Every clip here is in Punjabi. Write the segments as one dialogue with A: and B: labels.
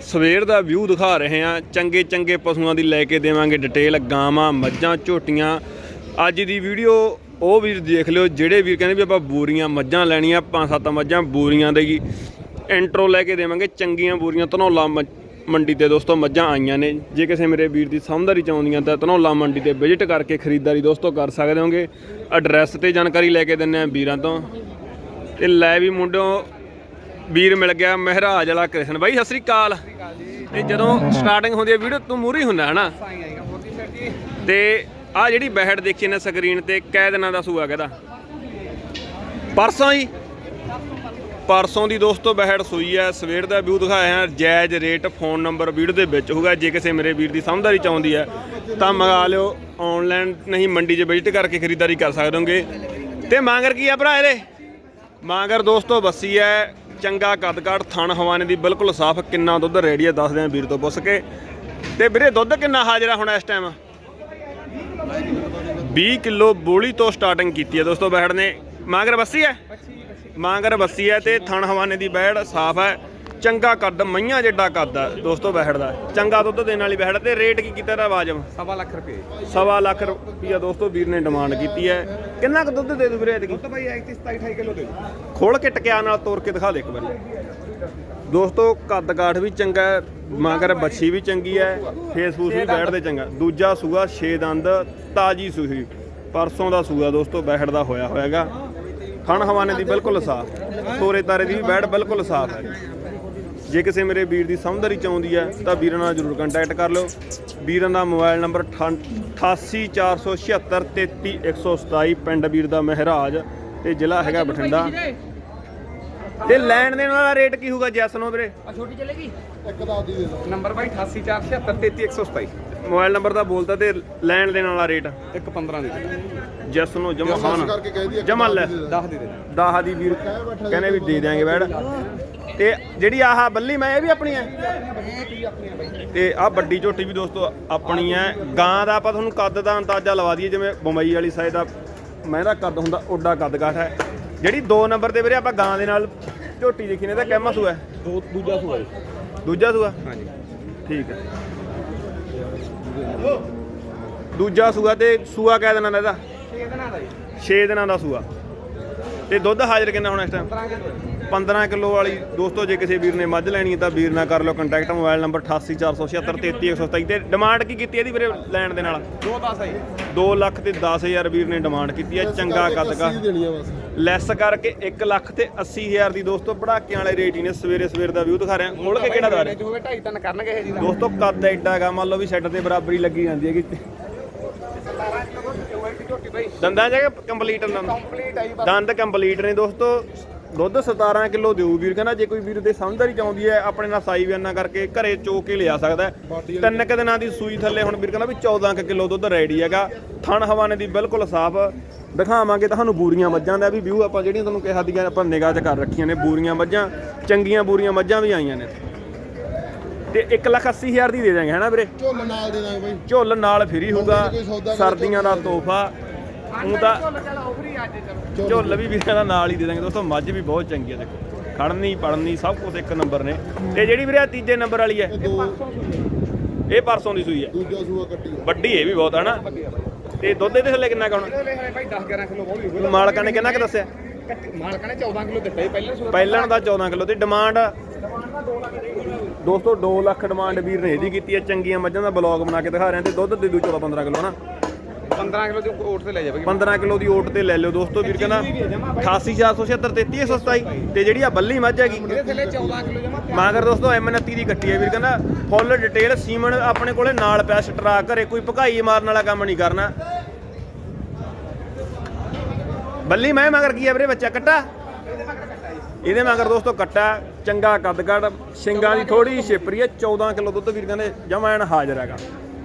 A: ਸਵੇਰ ਦਾ ਵਿਊ ਦਿਖਾ ਰਹੇ ਹਾਂ। ਚੰਗੇ ਚੰਗੇ ਪਸ਼ੂਆਂ ਦੀ ਲੈ ਕੇ ਦੇਵਾਂਗੇ ਡਿਟੇਲ, ਗਾਵਾਂ, ਮੱਝਾਂ, ਝੋਟੀਆਂ। ਅੱਜ ਦੀ ਵੀਡੀਓ ਉਹ ਵੀਰ ਦੇਖ ਲਿਓ, ਜਿਹੜੇ ਵੀਰ ਕਹਿੰਦੇ ਵੀ ਆਪਾਂ ਬੂਰੀਆਂ ਮੱਝਾਂ ਲੈਣੀਆਂ, ਪੰਜ ਸੱਤ ਮੱਝਾਂ ਬੂਰੀਆਂ ਦੇ ਹੀ। ਇੰਟਰੋ ਲੈ ਕੇ ਦੇਵਾਂਗੇ, ਚੰਗੀਆਂ ਬੂਰੀਆਂ, ਧਨੌਲਾ ਮ- ਮੰਡੀ ਤੇ ਦੋਸਤੋ ਮੱਝਾਂ ਆਈਆਂ ਨੇ। ਜੇ ਕਿਸੇ ਮੇਰੇ ਵੀਰ ਦੀ ਸਮਝਦਾਰੀ ਚਾਹੁੰਦੀਆਂ ਤਾਂ ਧਨੌਲਾ ਮੰਡੀ ਤੇ ਵਿਜ਼ਿਟ ਕਰਕੇ ਖਰੀਦਦਾਰੀ ਦੋਸਤੋ ਕਰ ਸਕਦੇ ਹੋਗੇ। ਐਡਰੈਸ ਤੇ ਜਾਣਕਾਰੀ ਲੈ ਕੇ ਦਿੰਨੇ ਆ ਵੀਰਾਂ ਤੋਂ। ਤੇ ਲੈ ਵੀ ਮੁੰਡਿਓ ਵੀਰ ਮਿਲ ਗਿਆ ਮਹਿਰਾਜ ਵਾਲਾ ਕ੍ਰਿਸ਼ਨ। ਬਾਈ, ਸਤਿ ਸ੍ਰੀ ਅਕਾਲ। ਤੇ ਜਦੋਂ ਸਟਾਰਟਿੰਗ ਹੁੰਦੀ ਹੈ ਵੀਡੀਓ, ਤੂੰ ਮੂਰੀ ਹੁੰਦਾ ਹੈ ਨਾ ਤੇ ਆ ਜਿਹੜੀ ਬਹਿੜ ਦੇਖੀ ਨੇ ਸਕਰੀਨ ਤੇ ਕੈ ਦਿਨਾਂ ਦਾ ਸੂਆ ਕਹਦਾ ਪਰਸੋਂ ਹੀ, ਪਰਸੋਂ ਦੀ ਦੋਸਤੋ ਬਹਿੜ ਸੂਈ ਹੈ, ਸਵੇਰ ਦਾ ਵਿਊ ਦਿਖਾਇਆ ਹੈ, ਜਾਇਜ਼ ਰੇਟ ਫੋਨ ਨੰਬਰ ਵੀਡੀਓ ਦੇ ਵਿੱਚ ਹੋਊਗਾ, ਜੇ ਕਿਸੇ ਮੇਰੇ ਵੀਰ ਦੀ ਸਮਝਦਾਰੀ ਚਾਹੁੰਦੀ ਹੈ, ਤਾਂ ਮੰਗਾ ਲਿਓ ਆਨਲਾਈਨ ਨਹੀਂ, ਮੰਡੀ 'ਚ ਵਿਜ਼ਿਟ ਕਰਕੇ ਖਰੀਦਦਾਰੀ ਕਰ ਸਕਦੇ ਹੋਗੇ। ਤੇ ਮਾਂਗਰ ਕੀ ਆ ਭਰਾ ਇਹਦੇ? ਮਾਂਗਰ ਦੋਸਤੋ ਬੱਸੀ ਹੈ ਚੰਗਾ ਕੱਦਕਾਠ ਥਣ ਹਵਾਨੇ ਦੀ ਬਿਲਕੁਲ ਸਾਫ਼ ਕਿੰਨਾ ਦੁੱਧ ਰੈਡੀ ਹੈ ਦੱਸਦੇ ਆ ਵੀਰ ਤੋਂ ਪੁੱਛ ਕੇ। ਤੇ ਵੀਰੇ ਦੁੱਧ ਕਿੰਨਾ ਹਾਜ਼ਰ ਆ ਹੁਣ ਇਸ ਟਾਈਮ 20 ਕਿਲੋ ਬੋਲੀ ਤੋਂ ਸਟਾਰਟਿੰਗ ਕੀਤੀ ਹੈ ਦੋਸਤੋ ਬੈੜ ਨੇ। ਮਾਂਗਰ ਬੱਸੀ ਹੈ? ਮਾਂਗਰ ਬੱਸੀ ਹੈ ਤੇ ਥਣ ਹਵਾਨੇ ਦੀ ਬੈੜ ਸਾਫ਼ ਹੈ। ਚੰਗਾ ਕੱਦ ਮਈਆਂ ਜਿੱਡਾ ਕੱਦ ਹੈ ਦੋਸਤੋ ਬੈੜ ਦਾ ਚੰਗਾ ਦੁੱਧ ਦੇਣ ਵਾਲੀ ਬੈੜ ਤੇ ਰੇਟ ਕੀ ਕੀਤਾ ਦਾ ਵਾਜਬ
B: ਸਵਾ ਲੱਖ ਰੁਪਏ।
A: ਸਵਾ ਲੱਖ ਰੁਪਈਆ ਦੋਸਤੋ ਵੀਰ ਨੇ ਡਿਮਾਂਡ ਕੀਤੀ ਹੈ। ਕਿੰਨਾ ਕੁ ਦੁੱਧ ਦੇ ਦੂ ਵੀਰੇ ਐਤਕੀ?
B: ਦੁੱਧ ਭਾਈ ਐ 27 28 ਕਿਲੋ ਦੇ।
A: ਖੋਲ ਕੇ ਟਕਿਆ ਨਾਲ ਤੋੜ ਕੇ ਦਿਖਾ ਦੇ ਇੱਕ ਵਾਰੀ। ਦੋਸਤੋ ਕੱਦ ਕਾਠ ਵੀ ਚੰਗਾ ਹੈ ਮਗਰ ਬੱਛੀ ਵੀ ਚੰਗੀ ਹੈ ਫੇਸ ਫੂਸ ਵੀ ਬੈਠਦੇ ਚੰਗਾ। ਦੂਜਾ ਸੂਆ 6 ਦੰਦ ਤਾਜੀ ਸੂਹੀ। ਪਰਸੋਂ ਦਾ ਸੂਆ ਦੋਸਤੋ ਬੈਠ ਦਾ ਹੋਇਆ ਹੋਇਆਗਾ। ਖਣ ਹਵਾਨੇ ਦੀ ਬਿਲਕੁਲ ਸਾਫ਼। ਤੋਰੇ ਤਾਰੇ ਦੀ ਵੀ ਬੈਠ ਬਿਲਕੁਲ ਸਾਫ਼ ਹੈ। ਜੇ ਕਿਸੇ ਮੇਰੇ ਵੀਰ ਦੀ ਸਮਝਦਾਰੀ ਚਾਹੁੰਦੀ ਹੈ ਤਾਂ ਵੀਰਾਂ ਨਾਲ ਜਰੂਰ ਕੰਟੈਕਟ ਕਰ ਲਿਓ। ਵੀਰਾਂ ਦਾ ਮੋਬਾਈਲ ਨੰਬਰ 8846733127 ਪਿੰਡ ਵੀਰ ਦਾ ਮਹਿਰਾਜ ਤੇ ਜ਼ਿਲ੍ਹਾ ਹੈਗਾ ਬਠਿੰਡਾ। ਤੇ ਲੈਣ ਦੇਣ ਵਾਲਾ ਰੇਟ ਕੀ ਹੋਊਗਾ ਜੈਸ ਨੂੰ ਵੀਰੇ?
B: ਆ ਛੋਟੀ ਚੱਲੇਗੀ? ਇੱਕ ਦਾ ਦੀ ਦੇ ਦਿਓ। ਨੰਬਰ ਭਾਈ 8847733127
A: ਮੋਬਾਈਲ ਨੰਬਰ ਦਾ ਬੋਲਦਾ ਤੇ ਲੈਣ ਦੇਣ ਵਾਲਾ ਰੇਟ
B: ਇੱਕ 15 ਦੇ ਦਿਓ।
A: ਜੈਸ ਨੂੰ ਜਮਾ ਖਾਨ। ਜਮਾ ਲੈ।
B: 10 ਦੇ ਦਿਓ।
A: ਦਾਹ ਦੀ ਵੀਰ ਕਹਿੰਦੇ ਵੀ ਦੇ ਦਿਆਂਗੇ ਬੈੜ ਤੇ ਜਿਹੜੀ ਆਹ ਬੱਲੀ ਮੈਂ ਇਹ ਵੀ ਆਪਣੀ ਹੈ? ਤੇ ਆਹ ਵੱਡੀ ਝੋਟੀ ਵੀ ਦੋਸਤੋ ਆਪਣੀ ਹੈ। ਗਾਂ ਦਾ ਆਪਾਂ ਤੁਹਾਨੂੰ ਕੱਦ ਦਾ ਅੰਦਾਜ਼ਾ ਲਵਾ ਦਈਏ ਜਿਵੇਂ ਬੰਬਈ ਵਾਲੀ ਸਾਈਡ ਦਾ ਮਹਿੰਦਾ ਕੱਦ ਹੁੰਦਾ ਓਡਾ ਕੱਦ ਕਾਠ ਹੈ। ਜਿਹੜੀ 2 ਨੰਬਰ ਤੇ ਵੀਰੇ ਆਪਾਂ ਗਾਂ ਦੇ ਨਾਲ ਝੋਟੀ ਦੇਖੀ ਨੇ ਤਾਂ ਕਹਿਮਾ ਸੂਆ ਹੈ?
B: ਦੋ ਦੂਜਾ ਸੂਆ
A: ਦੂਜਾ ਸੂਆ?
B: ਹਾਂਜੀ।
A: ਠੀਕ ਹੈ। ਦੂਜਾ ਸੂਆ ਤੇ ਸੂਆ ਕਹਿ ਦੇਣਾ ਇਹਦਾ?
B: 6 ਦਿਨਾਂ ਦਾ ਜੀ।
A: 6 ਦਿਨਾਂ ਦਾ ਸੂਆ। ਤੇ ਦੁੱਧ ਹਾਜ਼ਰ ਕਿੰਨਾ ਹੋਣਾ ਇਸ ਟਾਈਮ
B: 15 ਕਿਲੋ
A: 15 ਕਿਲੋ ਵਾਲੀ ਦੋਸਤੋ ਜੇ ਕਿਸੇ ਵੀਰ ਨੇ ਮੱਝ ਲੈਣੀ ਹੈ ਤਾਂ ਵੀਰ ਨਾਲ ਕਰ ਲਓ ਕੰਟੈਕਟ ਮੋਬਾਈਲ ਨੰਬਰ 8847733127 ਤੇ ਡਿਮਾਂਡ ਕੀ ਕੀਤੀ ਇਹਦੀ ਵੀਰੇ ਲੈਣ ਦੇ ਨਾਲ?
B: ਦੋ 10 ਆ ਜੀ
A: 2 ਲੱਖ ਤੇ 10000 ਵੀਰ ਨੇ ਡਿਮਾਂਡ ਕੀਤੀ ਹੈ ਚੰਗਾ ਕੱਦ ਕਾ।
C: ਦੇਣੀ ਆ ਬਸ।
A: ਲੈਸ ਕਰਕੇ 1 ਲੱਖ ਤੇ 80000 ਦੀ ਦੋਸਤੋ ਪੜਾਕਿਆਂ ਵਾਲੇ ਰੇਟ ਹੀ ਨੇ ਸਵੇਰੇ ਸਵੇਰ ਦਾ ਵਿਊ ਦਿਖਾ ਰਿਹਾ। ਖੋਲ ਕੇ ਕਿਹੜਾ ਦਾ ਰਿਹਾ?
B: ਜੋ ਹੋਵੇ 2.5 3 ਕਰਨਗੇ ਇਹ ਜੀ ਦਾ
A: ਦੋਸਤੋ ਕੱਦ ਐਡਾ ਹੈਗਾ ਮੰਨ ਲਓ ਵੀ ਸੈੱਟ ਦੇ ਬਰਾਬਰੀ ਲੱਗੀ ਜਾਂਦੀ ਹੈਗੀ।
B: 17 ਕਿਲੋ ਦੀ ਝੋਟੀ ਭਾਈ।
A: ਦੰਦਾਂ ਜਗ੍ਹਾ ਕੰਪਲੀਟ ਦੰਦ?
B: ਕੰਪਲੀਟ ਆਈ ਬਸ।
A: ਦੰਦ ਕੰਪਲੀਟ ਨੇ ਦੋਸਤੋ ਦੁੱਧ 17 ਕਿਲੋ ਦਿਓ ਵੀਰ ਕਹਿੰਦਾ ਜੇ ਕੋਈ ਵੀਰ ਦੇ ਸਮਝਦਾਰੀ ਚਾਹੁੰਦੀ ਹੈ ਆਪਣੇ ਨਾਲ ਸਾਈ ਬਿਆਨਾ ਕਰਕੇ ਘਰੇ ਚੋ ਕੇ ਲਿਆ ਸਕਦਾ ਹੈ। ਤਿੰਨ ਕੁ ਦਿਨਾਂ ਦੀ ਸੂਈ ਥੱਲੇ ਹੁਣ ਵੀਰ ਕਹਿੰਦਾ ਵੀ 14 ਕੁ ਕਿਲੋ ਦੁੱਧ ਰੈਡੀ ਹੈਗਾ। ਥਣ ਹਵਾਨੇ ਦੀ ਬਿਲਕੁਲ ਸਾਫ਼। ਦਿਖਾਵਾਂਗੇ ਤੁਹਾਨੂੰ ਬੂਰੀਆਂ ਮੱਝਾਂ ਦਾ ਵੀ ਵਿਊ ਆਪਾਂ ਜਿਹੜੀਆਂ ਤੁਹਾਨੂੰ ਕਿਹਾ ਦੀਆਂ ਆਪਾਂ ਨਿਗਾਹ 'ਚ ਕਰ ਰੱਖੀਆਂ ਨੇ ਬੂਰੀਆਂ ਮੱਝਾਂ। ਚੰਗੀਆਂ ਬੂਰੀਆਂ ਮੱਝਾਂ ਵੀ ਆਈਆਂ ਨੇ। ਤੇ 180000 ਦੀ ਦੇ ਦਾਂਗੇ ਹੈਨਾ ਵੀਰੇ?
C: ਝੋਲ ਨਾਲ ਦੇ ਦਾਂਗੇ ਬਾਈ।
A: ਝੁੱਲ ਨਾਲ ਫਰੀ ਹੋਊਗਾ ਸਰਦੀਆਂ ਦਾ ਤੋਹਫਾ। ਉਹ ਤਾਂ ਝੁੱਲ ਵੀ ਵੀਰਾਂ ਦਾ ਨਾਲ ਹੀ ਦੇ ਦਾਂਗੇ ਦੋਸਤੋ ਮੱਝ ਵੀ ਬਹੁਤ ਚੰਗੀ ਆ ਦੇਖੋ। ਖੜਨੀ ਪੜਨੀ ਸਭ ਕੁਝ ਇੱਕ ਨੰਬਰ ਨੇ। ਤੇ ਜਿਹੜੀ ਵੀਰੇ ਤੀਜੇ ਨੰਬਰ ਵਾਲੀ ਹੈ
C: ਇਹ
A: ਪਰਸੋਂ ਦੀ ਸੂਈ ਹੈ।
C: ਦੂਜਾ ਸੂਆ ਕੱਟੀ
A: ਵੱਡੀ ਇਹ ਵੀ ਬਹੁਤ ਹੈ ਨਾ ਤੇ ਦੁੱਧ ਇਹਦੇ ਥੱਲੇ ਕਿੰਨਾ ਕਾਉਣਾ
B: ਭਾਈ 10 11 ਕਿਲੋ ਬੋਲੀ ਹੋਵੇ
A: ਮਾਲਕਾਂ ਨੇ ਕਿੰਨਾ ਕੁ ਦੱਸਿਆ?
B: ਮਾਲਕਾਂ ਨੇ 14 ਕਿਲੋ ਦਿੱਤਾ ਪਹਿਲਾਂ ਸੂਆ।
A: ਪਹਿਲਣ ਦਾ 14 ਕਿਲੋ ਤੇ ਡਿਮਾਂਡ? ਦੋਸਤੋ 2 ਲੱਖ ਡਿਮਾਂਡ ਵੀਰ ਨੇ ਇਹਦੀ ਕੀਤੀ ਹੈ ਚੰਗੀਆਂ ਮੱਝਾਂ ਦਾ ਬਲੌਗ ਬਣਾ ਕੇ ਦਿਖਾ ਰਹੇ ਹਾਂ ਤੇ ਦੁੱਧ ਦੇ ਦੂ 14 15 ਕਿਲੋ ਨਾ
B: 15 ਕਿਲੋ ਦੀ ਓਟ ਤੇ ਲੈ ਜਾਵੇਗੀ
A: 15 ਕਿਲੋ ਦੀ ਓਟ ਤੇ ਲੈ ਲਿਓ ਦੋਸਤੋ ਵੀਰ ਕਹਿੰਦਾ 88476 ਤੇ ਜਿਹੜੀ ਆ ਬੱਲੀ ਮੱਝ ਹੈਗੀ।
B: ਇਹਦੇ ਥੱਲੇ 14 ਕਿਲੋ ਜਮਾ
A: ਮਾਗਰ ਦੋਸਤੋ M29 ਦੀ ਕੱਟੀ ਹੈ ਵੀਰ ਕਹਿੰਦਾ ਫੁੱਲ ਡਿਟੇਲ ਸੀਮਨ ਆਪਣੇ ਕੋਲੇ ਨਾਲ ਪਿਆ ਸਟਰਾ ਘਰੇ ਕੋਈ ਭਕਾਈ ਮਾਰਨ ਵਾਲਾ ਕੰਮ ਨਹੀਂ ਕਰਨਾ। ਬੱਲੀ ਮੈਂ ਮਗਰ ਕੀ ਹੈ ਵੀਰੇ ਬੱਚਾ ਕੱਟਾ? ਇਹਦੇ ਮਗਰ ਦੋਸਤੋ ਕੱਟਾ ਚੰਗਾ ਕੱਦ ਕੱਦ ਸਿੰਗਾਂ ਦੀ ਥੋੜੀ ਛਿਪਰੀ ਹੈ 14 ਕਿਲੋ ਦੁੱਧ ਵੀਰ ਕਹਿੰਦੇ ਜਮਾਇਣ ਹਾਜ਼ਰ ਹੈਗਾ।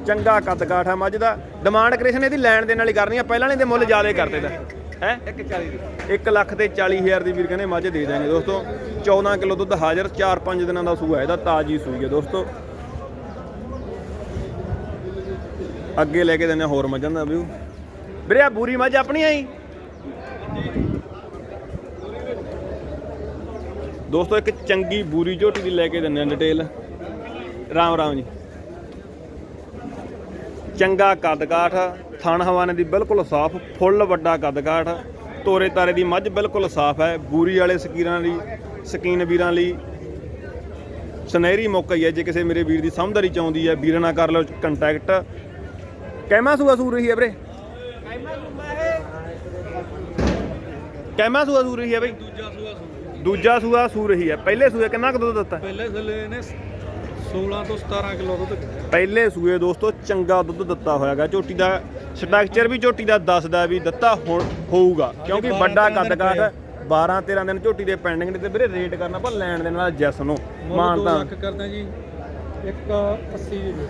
A: ਚੰਗਾ ਕੱਦ ਕਾਠ ਆ ਮੱਝ ਦਾ। ਡਿਮਾਂਡ ਕ੍ਰੇਸ਼ਨ ਇਹਦੀ ਲੈਣ ਦੇਣ ਵਾਲੀ ਕਰਨੀ ਆ, ਪਹਿਲਾਂ ਨਹੀਂ ਤੇ ਮੁੱਲ ਜ਼ਿਆਦਾ ਕਰਦੇ ਦਾ ਹੈ?
B: 140 ਦੀ
A: 1 ਲੱਖ ਤੇ 40 ਹਜ਼ਾਰ ਦੀ ਵੀਰ ਕਹਿੰਦੇ ਮੱਝ ਦੇ ਦਾਂਗੇ ਦੋਸਤੋ। 14 ਕਿਲੋ ਦੁੱਧ ਹਾਜ਼ਰ 4-5 ਦਿਨਾਂ ਦਾ ਸੂਆ ਇਹਦਾ, ਤਾਜੀ ਸੂਈ ਹੈ ਦੋਸਤੋ। ਅੱਗੇ ਲੈ ਕੇ ਦਿੰਦੇ ਹਾਂ ਹੋਰ ਮੱਝਾਂ ਦਾ ਵਿਊ। ਵੀਰੇ ਆ ਬੂਰੀ ਮੱਝ ਆਪਣੀ ਆਈ ਦੋਸਤੋ, ਇੱਕ ਚੰਗੀ ਬੂਰੀ ਝੋਟੀ ਦੀ ਲੈ ਕੇ ਦਿੰਦੇ ਹਾਂ ਡਿਟੇਲ। ਰਾਮ ਰਾਮ ਜੀ। ਚੰਗਾ ਕੱਦ ਕਾਠ ਥਣ ਹਵਾਨੇ ਦੀ ਬਿਲਕੁਲ ਸਾਫ਼, ਫੁੱਲ ਵੱਡਾ ਕੱਦਕਾਠ ਤੋਰੇ ਤਾਰੇ ਦੀ ਮੱਝ ਬਿਲਕੁਲ ਸਾਫ਼ ਹੈ। ਬੂਰੀ ਵਾਲੇ ਸਕੀਰਾਂ ਲਈ, ਸਕੀਨ ਵੀਰਾਂ ਲਈ ਸੁਨਹਿਰੀ ਮੌਕਾ ਹੀ ਹੈ। ਜੇ ਕਿਸੇ ਮੇਰੇ ਵੀਰ ਦੀ ਸਮਝਦਾਰੀ ਆਉਂਦੀ ਹੈ, ਵੀਰਾਂ ਨਾਲ ਕਰ ਲਓ ਕੰਟੈਕਟ ਕਹਿਮਾ ਸੂਆ ਸੂਰ ਰਹੀ ਹੈ ਵੀਰੇ? ਕਹਿਮਾ ਸੂਆ ਸੂਰ ਰਹੀ ਹੈ ਬਈ?
B: ਦੂਜਾ ਸੂਆ ਸੂ
A: ਰਹੀ ਹੈ। ਪਹਿਲੇ ਸੂਏ ਕਿੰਨਾ ਕੁ ਦੁੱਧ ਦਿੱਤਾ?
B: ਪਹਿਲੇ ਥੱਲੇ ਨੇ 16 ਤੋਂ 17 ਕਿਲੋ ਦੁੱਧ
A: ਪਹਿਲੇ ਸੂਏ ਦੋਸਤੋ ਚੰਗਾ ਦੁੱਧ ਦਿੱਤਾ ਹੋਇਆਗਾ। ਝੋਟੀ ਦਾ ਸਟਰਕਚਰ ਵੀ ਝੋਟੀ ਦਾ ਦੱਸਦਾ ਵੀ ਦਿੱਤਾ ਹੋਊਗਾ। ਕਿਉਂਕਿ
B: 12
A: ਵੱਡਾ
B: ਦਿਨ
A: ਕੱਦ ਕਾਠ
B: ਪਏ।
A: 12 13 ਦਿਨ ਝੋਟੀ ਦੇ ਪੈਂਡਿੰਗ ਨੇ ਤੇ ਵੀਰੇ ਰੇਟ ਕਰਨਾ ਪਰ ਲੈਣ ਦੇ ਨਾਲ ਜੈਸ ਨੂੰ।
B: ਮੁੱਲ
A: ਮਾਨ
B: 2
A: ਤਾਂ
B: ਲੱਖ ਕਰਦਾ ਜੀ। 180 ਦੀ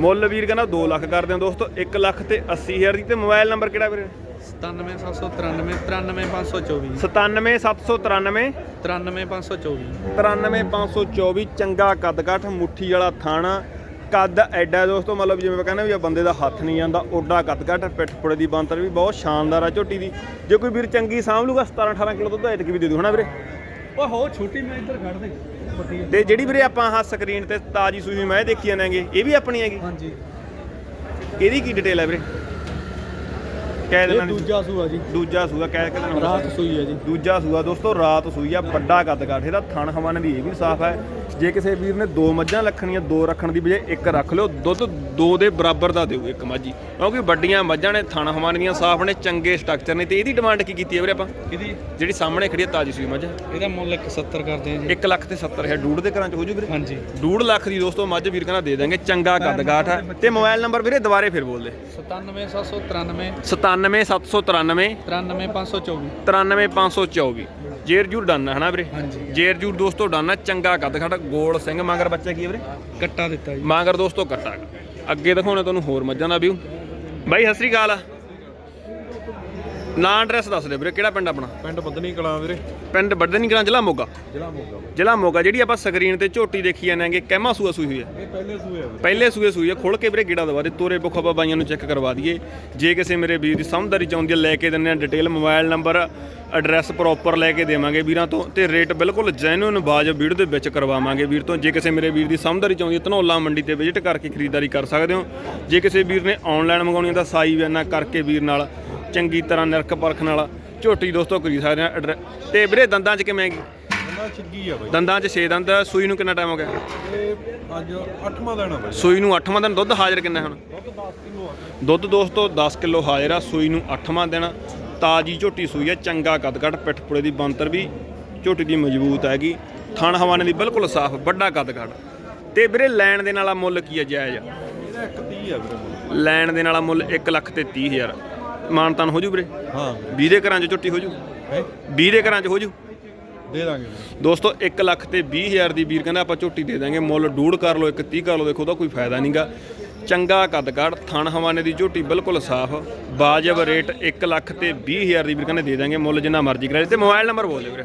A: ਮੁੱਲ ਵੀਰ ਕਹਿੰਦਾ 2 ਲੱਖ ਕਰਦੇ ਆ ਦੋਸਤੋ। 1 ਲੱਖ ਤੇ 80 ਹਜ਼ਾਰ ਦੀ ਤੇ ਮੋਬਾਈਲ ਨੰਬਰ ਕਿਹੜਾ ਵੀਰੇ?
B: 97793 93524
A: 97793
B: 93524
A: 93524 ਚੰਗਾ ਕੱਦ ਕਾਠ ਮੁੱਠੀ ਵਾਲਾ ਥਾਣਾ ਕੱਦ ਐਡਾ ਦੋਸਤੋ ਮਤਲਬ ਜਿਵੇਂ ਕਹਿੰਦਾ ਵੀ ਇਹ ਬੰਦੇ ਦਾ ਹੱਥ ਨਹੀਂ ਜਾਂਦਾ ਓਡਾ ਕੱਦ ਕਾਠ ਪਿੱਠ ਪੁੜੇ ਦੀ ਬੰਤਰ ਵੀ ਬਹੁਤ ਸ਼ਾਨਦਾਰ ਆ ਝੋਟੀ ਦੀ ਜੇ। ਕੋਈ ਵੀਰ ਚੰਗੀ ਸਾਂਭ ਲੂਗਾ 17 18 ਕਿਲੋ ਦੁੱਧ ਐਤਕ ਵੀ ਦੇ ਦੂ ਹਨਾ ਵੀਰੇ
B: ਓ ਹੋ ਛੋਟੀ ਮੈਂ ਇੱਧਰ ਖੜ ਦੇ
A: ਤੇ ਜਿਹੜੀ ਵੀਰੇ ਆਪਾਂ ਆਹ ਸਕਰੀਨ ਤੇ ਤਾਜੀ ਸੂਈ ਮੈਂ ਦੇਖੀ ਜਾਂਦਾਂਗੇ ਇਹ ਵੀ ਆਪਣੀ ਹੈਗੀ
B: ਹਾਂਜੀ
A: ਇਹਦੀ ਕੀ ਡਿਟੇਲ ਹੈ ਵੀਰੇ ਕਹਿ
B: ਇਹ
A: ਦੇਣਾ
B: ਦੂਜਾ ਸੂਆ ਜੀ।
A: ਦੂਜਾ ਸੂਆ ਕਹਿ ਕੇ ਦੇਣਾ।
B: ਰਾਤ ਸੂਈ ਹੈ ਜੀ।
A: ਦੂਜਾ ਸੂਆ ਦੋਸਤੋ ਰਾਤ ਸੂਈ ਆ ਵੱਡਾ ਕੱਦ ਕਾਠ। ਇਹਦਾ ਥਣ ਹਵਾਨੇ ਦੀ ਇਹ ਵੀ ਸਾਫ਼ ਹੈ। ਜੇ ਕਿਸੇ ਵੀਰ ਨੇ ਦੋ ਮੱਝਾਂ ਰੱਖਣੀਆਂ ਦੋ ਰੱਖਣ ਦੀ ਬਜਾਏ ਇੱਕ ਰੱਖ ਲਿਓ ਦੁੱਧ ਦੋ ਦੇ ਬਰਾਬਰ ਦਾ ਦਿਓ ਇੱਕ ਮੱਝੀ ਕਿਉਂਕਿ ਵੱਡੀਆਂ ਮੱਝਾਂ ਨੇ ਥਣ ਦੀਆਂ ਸਾਫ਼ ਨੇ ਚੰਗੇ ਸਟਰਕਚਰ ਨੇ ਤੇ ਇਹਦੀ ਡਿਮਾਂਡ ਕੀ ਕੀਤੀ ਹੈ ਵੀਰੇ ਆਪਾਂ?
B: ਇਹਦੀ?
A: ਜਿਹੜੀ ਸਾਹਮਣੇ ਖੜੀ ਹੈ ਤਾਜੀ ਸੂਈ ਮੱਝ
B: ਇਹਦਾ ਮੁੱਲ 170 ਕਰਦੇ ਆ ਜੀ।
A: 1 ਲੱਖ ਤੇ 70 ਹੈ ਡੂੜ ਦੇ ਘਰਾਂ ਚ ਹੋ ਜੂ ਵੀਰੇ?
B: ਹਾਂਜੀ।
A: 2 ਲੱਖ ਦੀ ਦੋਸਤੋ ਮੱਝ ਵੀਰ ਕਹਿੰਦਾ ਦੇ ਦਾਂਗੇ ਚੰਗਾ ਕੱਦ ਕਾਠ ਹੈ। ਤੇ ਮੋਬਾਈਲ ਨੰਬਰ ਵੀਰੇ ਦੁਬਾਰੇ ਫਿਰ ਬੋਲ ਦੇ।
B: 97793
A: 97793
B: 93524
A: 93524 ਜੇਰ ਜੂਰ ਡਨ ਹਨਾ ਵੀਰੇ? ਜੇਰ ਜੂਰ ਦੋਸਤੋ ਡਨ ਚੰਗਾ ਕੱਦ ਖੜ ਗੋਲ ਸਿੰਘ। ਮਗਰ ਬੱਚਾ ਕੀ ਹੈ ਵੀਰੇ?
B: ਕੱਟਾ ਦਿੱਤਾ ਜੀ।
A: ਮਗਰ ਦੋਸਤੋ ਕੱਟਾ। ਅੱਗੇ ਦਿਖਾਉਣਾ ਤੁਹਾਨੂੰ ਹੋਰ ਮੱਝਾਂ ਦਾ ਵਿਊ ਬਾਈ ਸਤਿ ਸ੍ਰੀ ਅਕਾਲ। ਨਾਂ ਐਡਰੈਸ ਦੱਸ ਦੇ ਵੀਰੇ ਕਿਹੜਾ ਪਿੰਡ ਆਪਣਾ?
B: ਪਿੰਡ ਬੱਦਨੀ ਕਲਾਂ ਵੀਰੇ।
A: ਪਿੰਡ ਬੱਦਨੀ ਕਲਾਂ ਜ਼ਿਲ੍ਹਾ ਮੋਗਾ?
B: ਜ਼ਿਲ੍ਹਾ ਮੋਗਾ
A: ਜ਼ਿਲ੍ਹਾ ਮੋਗਾ ਜਿਹੜੀ ਆਪਾਂ ਸਕਰੀਨ ਤੇ ਝੋਟੀ ਦੇਖੀ ਜਾਂਦੇ ਕਹਿਮਾ ਸੂਆ ਸੂਈ ਹੋਈ ਹੈ।
B: ਇਹ ਪਹਿਲੇ ਸੂਏ ਆ ਵੀਰੇ।
A: ਪਹਿਲੇ ਸੂਏ ਸੂਈ ਹੈ ਖੁੱਲ ਕੇ ਵੀਰੇ ਗੇੜਾ ਦਵਾ ਦੇ ਤੋਰੇ ਬੁੱਖ ਆਪਾਂ ਬਾਈਆਂ ਨੂੰ ਚੈੱਕ ਕਰਵਾ ਦਈਏ। ਜੇ ਕਿਸੇ ਮੇਰੇ ਵੀਰ ਦੀ ਸਮਝਦਾਰੀ ਚਾਹੁੰਦੀ ਹੈ ਲੈ ਕੇ ਦਿੰਦੇ ਆ detail mobile number address proper ਲੈ ਕੇ ਦੇਵਾਂਗੇ ਵੀਰਾਂ ਤੋਂ ਤੇ ਰੇਟ ਬਿਲਕੁਲ ਜੈਨੂਇਨ ਬਾਜ ਵੀਡੀਓ ਦੇ ਵਿੱਚ ਕਰਵਾਵਾਂਗੇ ਵੀਰ ਤੋਂ। ਜੇ ਕਿਸੇ ਮੇਰੇ ਵੀਰ ਦੀ ਸਮਝਦਾਰੀ ਚਾਹੁੰਦੀ ਹੈ ਧਨੌਲਾ ਮੰਡੀ ਤੇ ਵਿਜ਼ਿਟ ਕਰਕੇ ਖਰੀਦਦਾਰੀ ਕਰ ਸਕਦੇ ਹੋ। ਜੇ ਕਿਸੇ ਵੀਰ ਨੇ ਆਨਲਾਈਨ ਮੰਗਾਉਣੀ ਹੈ ਤਾਂ ਸਾਈ ਵੈਨਾ ਕਰਕੇ ਵੀਰ ਨਾਲ ਚੰਗੀ ਤਰ੍ਹਾਂ ਨਿਰਖ ਪਰਖ ਨਾਲ ਝੋਟੀ ਦੋਸਤੋ ਖਰੀਦ ਸਕਦੇ ਆ ਐਡਰੈ- ਤੇ ਵੀਰੇ ਦੰਦਾਂ 'ਚ ਕਿਵੇਂ ਹੈਗੀ?
B: ਉਹਨਾਂ ਛਿੱਗੀ ਆ ਬਾਈ।
A: ਦੰਦਾਂ 'ਚ 6 ਦੰਦ ਆ, ਸੂਈ ਨੂੰ ਕਿੰਨਾ ਟਾਈਮ ਹੋ ਗਿਆ?
B: ਇਹ ਅੱਜ 8ਵਾਂ ਦਿਨ ਆ ਬਾਈ।
A: ਸੂਈ ਨੂੰ 8ਵਾਂ ਦਿਨ ਦੁੱਧ ਹਾਜ਼ਰ ਕਿੰਨਾ ਹੁਣ?
B: ਦੁੱਧ 10 ਕਿਲੋ ਆ
A: ਦੁੱਧ ਦੋਸਤੋ 10 ਕਿਲੋ ਹਾਜ਼ਰ ਆ ਸੂਈ ਨੂੰ 8ਵਾਂ ਦਿਨ। ਤਾਜੀ ਝੋਟੀ ਸੂਈ ਆ ਚੰਗਾ ਕੱਦ ਕੱਟ ਪਿੱਠ ਪੁੜੇ ਦੀ ਬੰਤਰ ਵੀ ਝੋਟੀ ਦੀ ਮਜ਼ਬੂਤ ਹੈਗੀ। ਥਣ ਹਵਾਨੇ ਦੀ ਬਿਲਕੁਲ ਸਾਫ਼ ਵੱਡਾ ਕੱਦ ਕੱਟ ਤੇ ਵੀਰੇ ਲੈਣ ਦੇ ਵਾਲਾ ਮੁੱਲ ਕੀ ਹੈ ਜਾਇਜ਼?
B: ਇਹਦਾ 130 ਆ ਵੀਰੇ
A: ਲੈਣ ਦੇ ਵਾਲਾ ਮੁੱਲ 1 ਲੱਖ ਤੇ 30 ਹਜ਼ਾਰ। ਮਾਨਤਾਨ ਹੋ ਜੂ ਵੀਰੇ?
B: ਹਾਂ।
A: 20 ਦੇ ਘਰਾਂ 'ਚ ਝੋਟੀ ਹੋ ਜੂ?
B: ਹੈ?
A: 20 ਦੇ ਘਰਾਂ 'ਚ ਹੋ ਜੂ?
B: ਦੇ ਦਾਂਗੇ ਵੀਰੇ।
A: ਦੋਸਤੋ 1 ਲੱਖ ਤੇ 20 ਹਜ਼ਾਰ ਦੀ ਵੀਰ ਕਹਿੰਦਾ ਆਪਾਂ ਝੋਟੀ ਦੇ ਦਾਂਗੇ ਮੁੱਲ ਡੂੜ ਕਰ ਲਓ ਇੱਕ 30 ਕਰ ਲਓ ਦੇਖੋ ਉਹਦਾ ਕੋਈ ਫਾਇਦਾ ਨਹੀਂਗਾ ਚੰਗਾ ਕੱਦ ਕਾਠ ਥਣ ਹਵਾਨੇ ਦੀ ਝੋਟੀ ਬਿਲਕੁਲ ਸਾਫ਼ ਬਾਜਬ ਰੇਟ 1 ਲੱਖ ਤੇ 20 ਹਜ਼ਾਰ ਦੀ ਵੀਰ ਕਹਿੰਦੇ ਦੇ ਦਾਂਗੇ ਮੁੱਲ ਜਿੰਨਾ ਮਰਜ਼ੀ ਕਰਾ ਲਈ ਤੇ ਮੋਬਾਈਲ ਨੰਬਰ ਬੋਲ ਦਿਓ ਵੀਰੇ।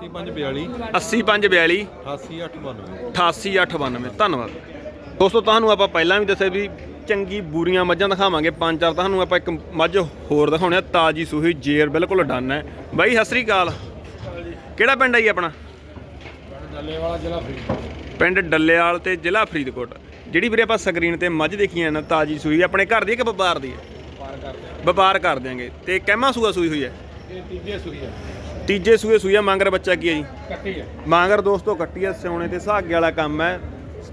B: 8542
A: 8542
B: 8898
A: 88892 ਧੰਨਵਾਦ। ਦੋਸਤੋ ਤੁਹਾਨੂੰ ਆਪਾਂ ਪਹਿਲਾਂ ਵੀ ਦੱਸਿਆ ਵੀ ਚੰਗੀ ਬੂਰੀਆਂ ਮੱਝਾਂ ਦਿਖਾਵਾਂਗੇ। ਪੰਜ ਚਾਰ ਤੁਹਾਨੂੰ ਆਪਾਂ ਇੱਕ ਮੱਝ ਹੋਰ ਦਿਖਾਉਣੇ ਆ ਤਾਜੀ ਸੂਹੀ ਜੇਰ ਬਿਲਕੁਲ ਡਨ ਹੈ। ਬਾਈ ਸਤਿ ਸ੍ਰੀ ਅਕਾਲ। ਕਿਹੜਾ ਪਿੰਡ ਹੈ ਜੀ ਆਪਣਾ?
B: ਜ਼ਿਲ੍ਹਾ ਫਰੀਦਕੋਟ।
A: ਪਿੰਡ ਡੱਲੇਵਾਲ ਤੇ ਜ਼ਿਲ੍ਹਾ ਫਰੀਦਕੋਟ। ਜਿਹੜੀ ਵੀਰੇ ਆਪਾਂ ਸਕਰੀਨ ਤੇ ਮੱਝ ਦੇਖੀਆਂ ਨਾ ਤਾਜੀ ਸੂਈ ਆਪਣੇ ਘਰ ਦੀ ਹੈ ਕਿ ਵਪਾਰ ਦੀ ਹੈ?
B: ਕਰਦੇ
A: ਵਪਾਰ ਕਰ ਦਿਆਂਗੇ। ਤੇ ਕਹਿਮਾ ਸੂਆ ਸੂਈ ਹੋਈ ਹੈ?
B: ਇਹ ਤੀਜੇ ਸੂਈ ਆ
A: ਤੀਜੇ ਸੂਏ ਸੂਈ ਆ ਮੰਗਰ ਬੱਚਾ ਕੀ ਹੈ ਜੀ?
B: ਕੱਟੀ ਆ
A: ਮਾਂਗਰ ਦੋਸਤੋ ਕੱਟੀ ਆ ਸਿਉਣੇ ਤੇ ਸੁਹਾਗੇ ਵਾਲਾ ਕੰਮ ਹੈ।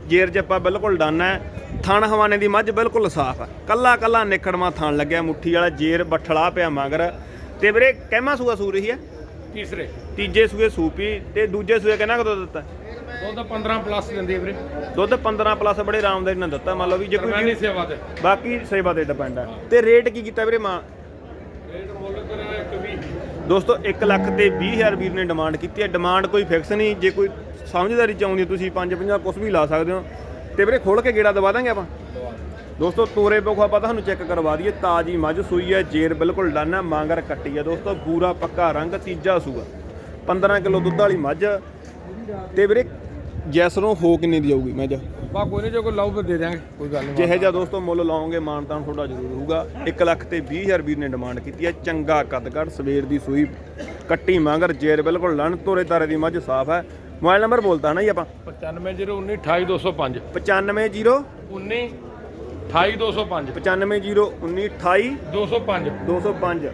A: ਜੇਰ ਜੱਪਾ ਬਿਲਕੁਲ ਡਨ ਹੈ ਥਣ ਹਵਾਨੇ ਦੀ ਮੱਝ ਬਿਲਕੁਲ ਸਾਫ਼ ਹੈ ਕੱਲਾ ਕੱਲਾ ਨਿਖੜਮਾ ਥਣ ਲੱਗਿਆ ਮੁੱਠੀ ਵਾਲਾ ਜੇਰ ਬੱਠਲਾ ਪਿਆ ਮਾਂਗਰ। ਤੇ ਵੀਰੇ ਕਹਿਮਾ ਸੂਆ ਸੂ ਰਹੀ ਹੈ
B: ਤੀਸਰੇ।
A: ਤੀਜੇ ਸੂਏ ਸੂਪੀ ਤੇ ਦੂਜੇ ਸੂਏ ਕਿੰਨਾ ਕਦੋਂ ਦਿੱਤਾ?
B: ਦੁੱਧ 15 ਪਲੱਸ ਦਿੰਦੀ ਆ ਵੀਰੇ।
A: ਦੁੱਧ 15 ਪਲੱਸ ਬੜੇ ਆਰਾਮਦਾਰੀ ਨਾਲ ਦਿੱਤਾ। ਮੰਨ ਲਓ ਵੀ ਜੇ ਕੋਈ
B: ਰਵਾਨੀ ਸੇਵਾ ਤੇ।
A: ਬਾਕੀ ਸੇਵਾ ਤੇ ਡਿਪੈਂਡ ਹੈ ਤੇ ਰੇਟ ਕੀ ਕੀਤਾ ਵੀਰੇ ਮਾਂ?
B: ਰੇਟ ਮੁੱਲ ਕਰਿਆ ਇੱਕ ਵੀ
A: ਦੋਸਤੋ 1 ਲੱਖ ਤੇ 20 ਹਜ਼ਾਰ ਵੀਰ ਨੇ ਡਿਮਾਂਡ ਕੀਤੀ ਹੈ ਡਿਮਾਂਡ ਕੋਈ ਫਿਕਸ ਨਹੀਂ। ਜੇ ਕੋਈ ਸਮਝਦਾਰੀ ਚਾਹੁੰਦੀ ਤੁਸੀਂ 5 50 ਕੁਝ ਵੀ ਲਾ ਸਕਦੇ ਹੋ। ਤੇ ਵੀਰੇ ਖੋਲ ਕੇ ਗੇੜਾ ਦਵਾ ਦਾਂਗੇ ਆਪਾਂ? ਦੋਸਤੋ ਤੋਰੇ ਪੋਖਾ ਆਪਾਂ ਤੁਹਾਨੂੰ ਚੈੱਕ ਕਰਵਾ ਦਈਏ। ਤਾਜੀ ਮੱਝ ਸੂਈ ਹੈ ਜੇਰ ਬਿਲਕੁਲ ਡਨ ਹੈ ਮਾਂਗਰ ਕੱਟੀ ਹੈ। ਦੋਸਤੋ ਪੂਰਾ ਪੱਕਾ ਰੰਗ ਤੀਜਾ ਸੂਆ। 15 ਕਿਲੋ ਦੁੱਧ ਵਾਲੀ ਮੱਝ। ਤੇ ਵੀਰੇ ਜੈਸਰੋਂ ਹੋ ਕਿੰਨੇ ਦੀ ਆਊਗੀ ਮੱਝ?
B: ਬਾ ਕੋਈ ਨਹੀਂ ਜੇ ਕੋਈ ਲਾਉ ਫਿਰ ਦੇ ਦਿਆਂਗੇ ਕੋਈ ਗੱਲ ਨਹੀਂ
A: ਜਿਹੇ ਜਿਹਾ ਦੋਸਤੋ ਮੁੱਲ ਲਾਓਗੇ ਮਾਨਤਾਨ ਤੁਹਾਡਾ ਜ਼ਰੂਰ ਹੋਊਗਾ। 1 ਲੱਖ ਤੇ 20 ਹਜ਼ਾਰ ਵੀਰ ਨੇ ਡਿਮਾਂਡ ਕੀਤੀ ਹੈ। ਚੰਗਾ ਕੱਦਕੜ ਸਵੇਰ ਦੀ ਸੂਈ ਕੱਟੀ ਮਾਂਗਰ ਜੇਰ ਬਿਲਕੁਲ ਲਣ ਤੋਰੇ ਤਾਰੇ ਦੀ ਮੱਝ ਸਾਫ਼ ਹੈ। ਮੋਬਾਈਲ ਨੰਬਰ ਬੋਲਤਾ ਨਾ ਜੀ ਆਪਾਂ।
B: 95019 28205
A: 950
B: 19 28205
A: 95019 28
B: 205
A: 205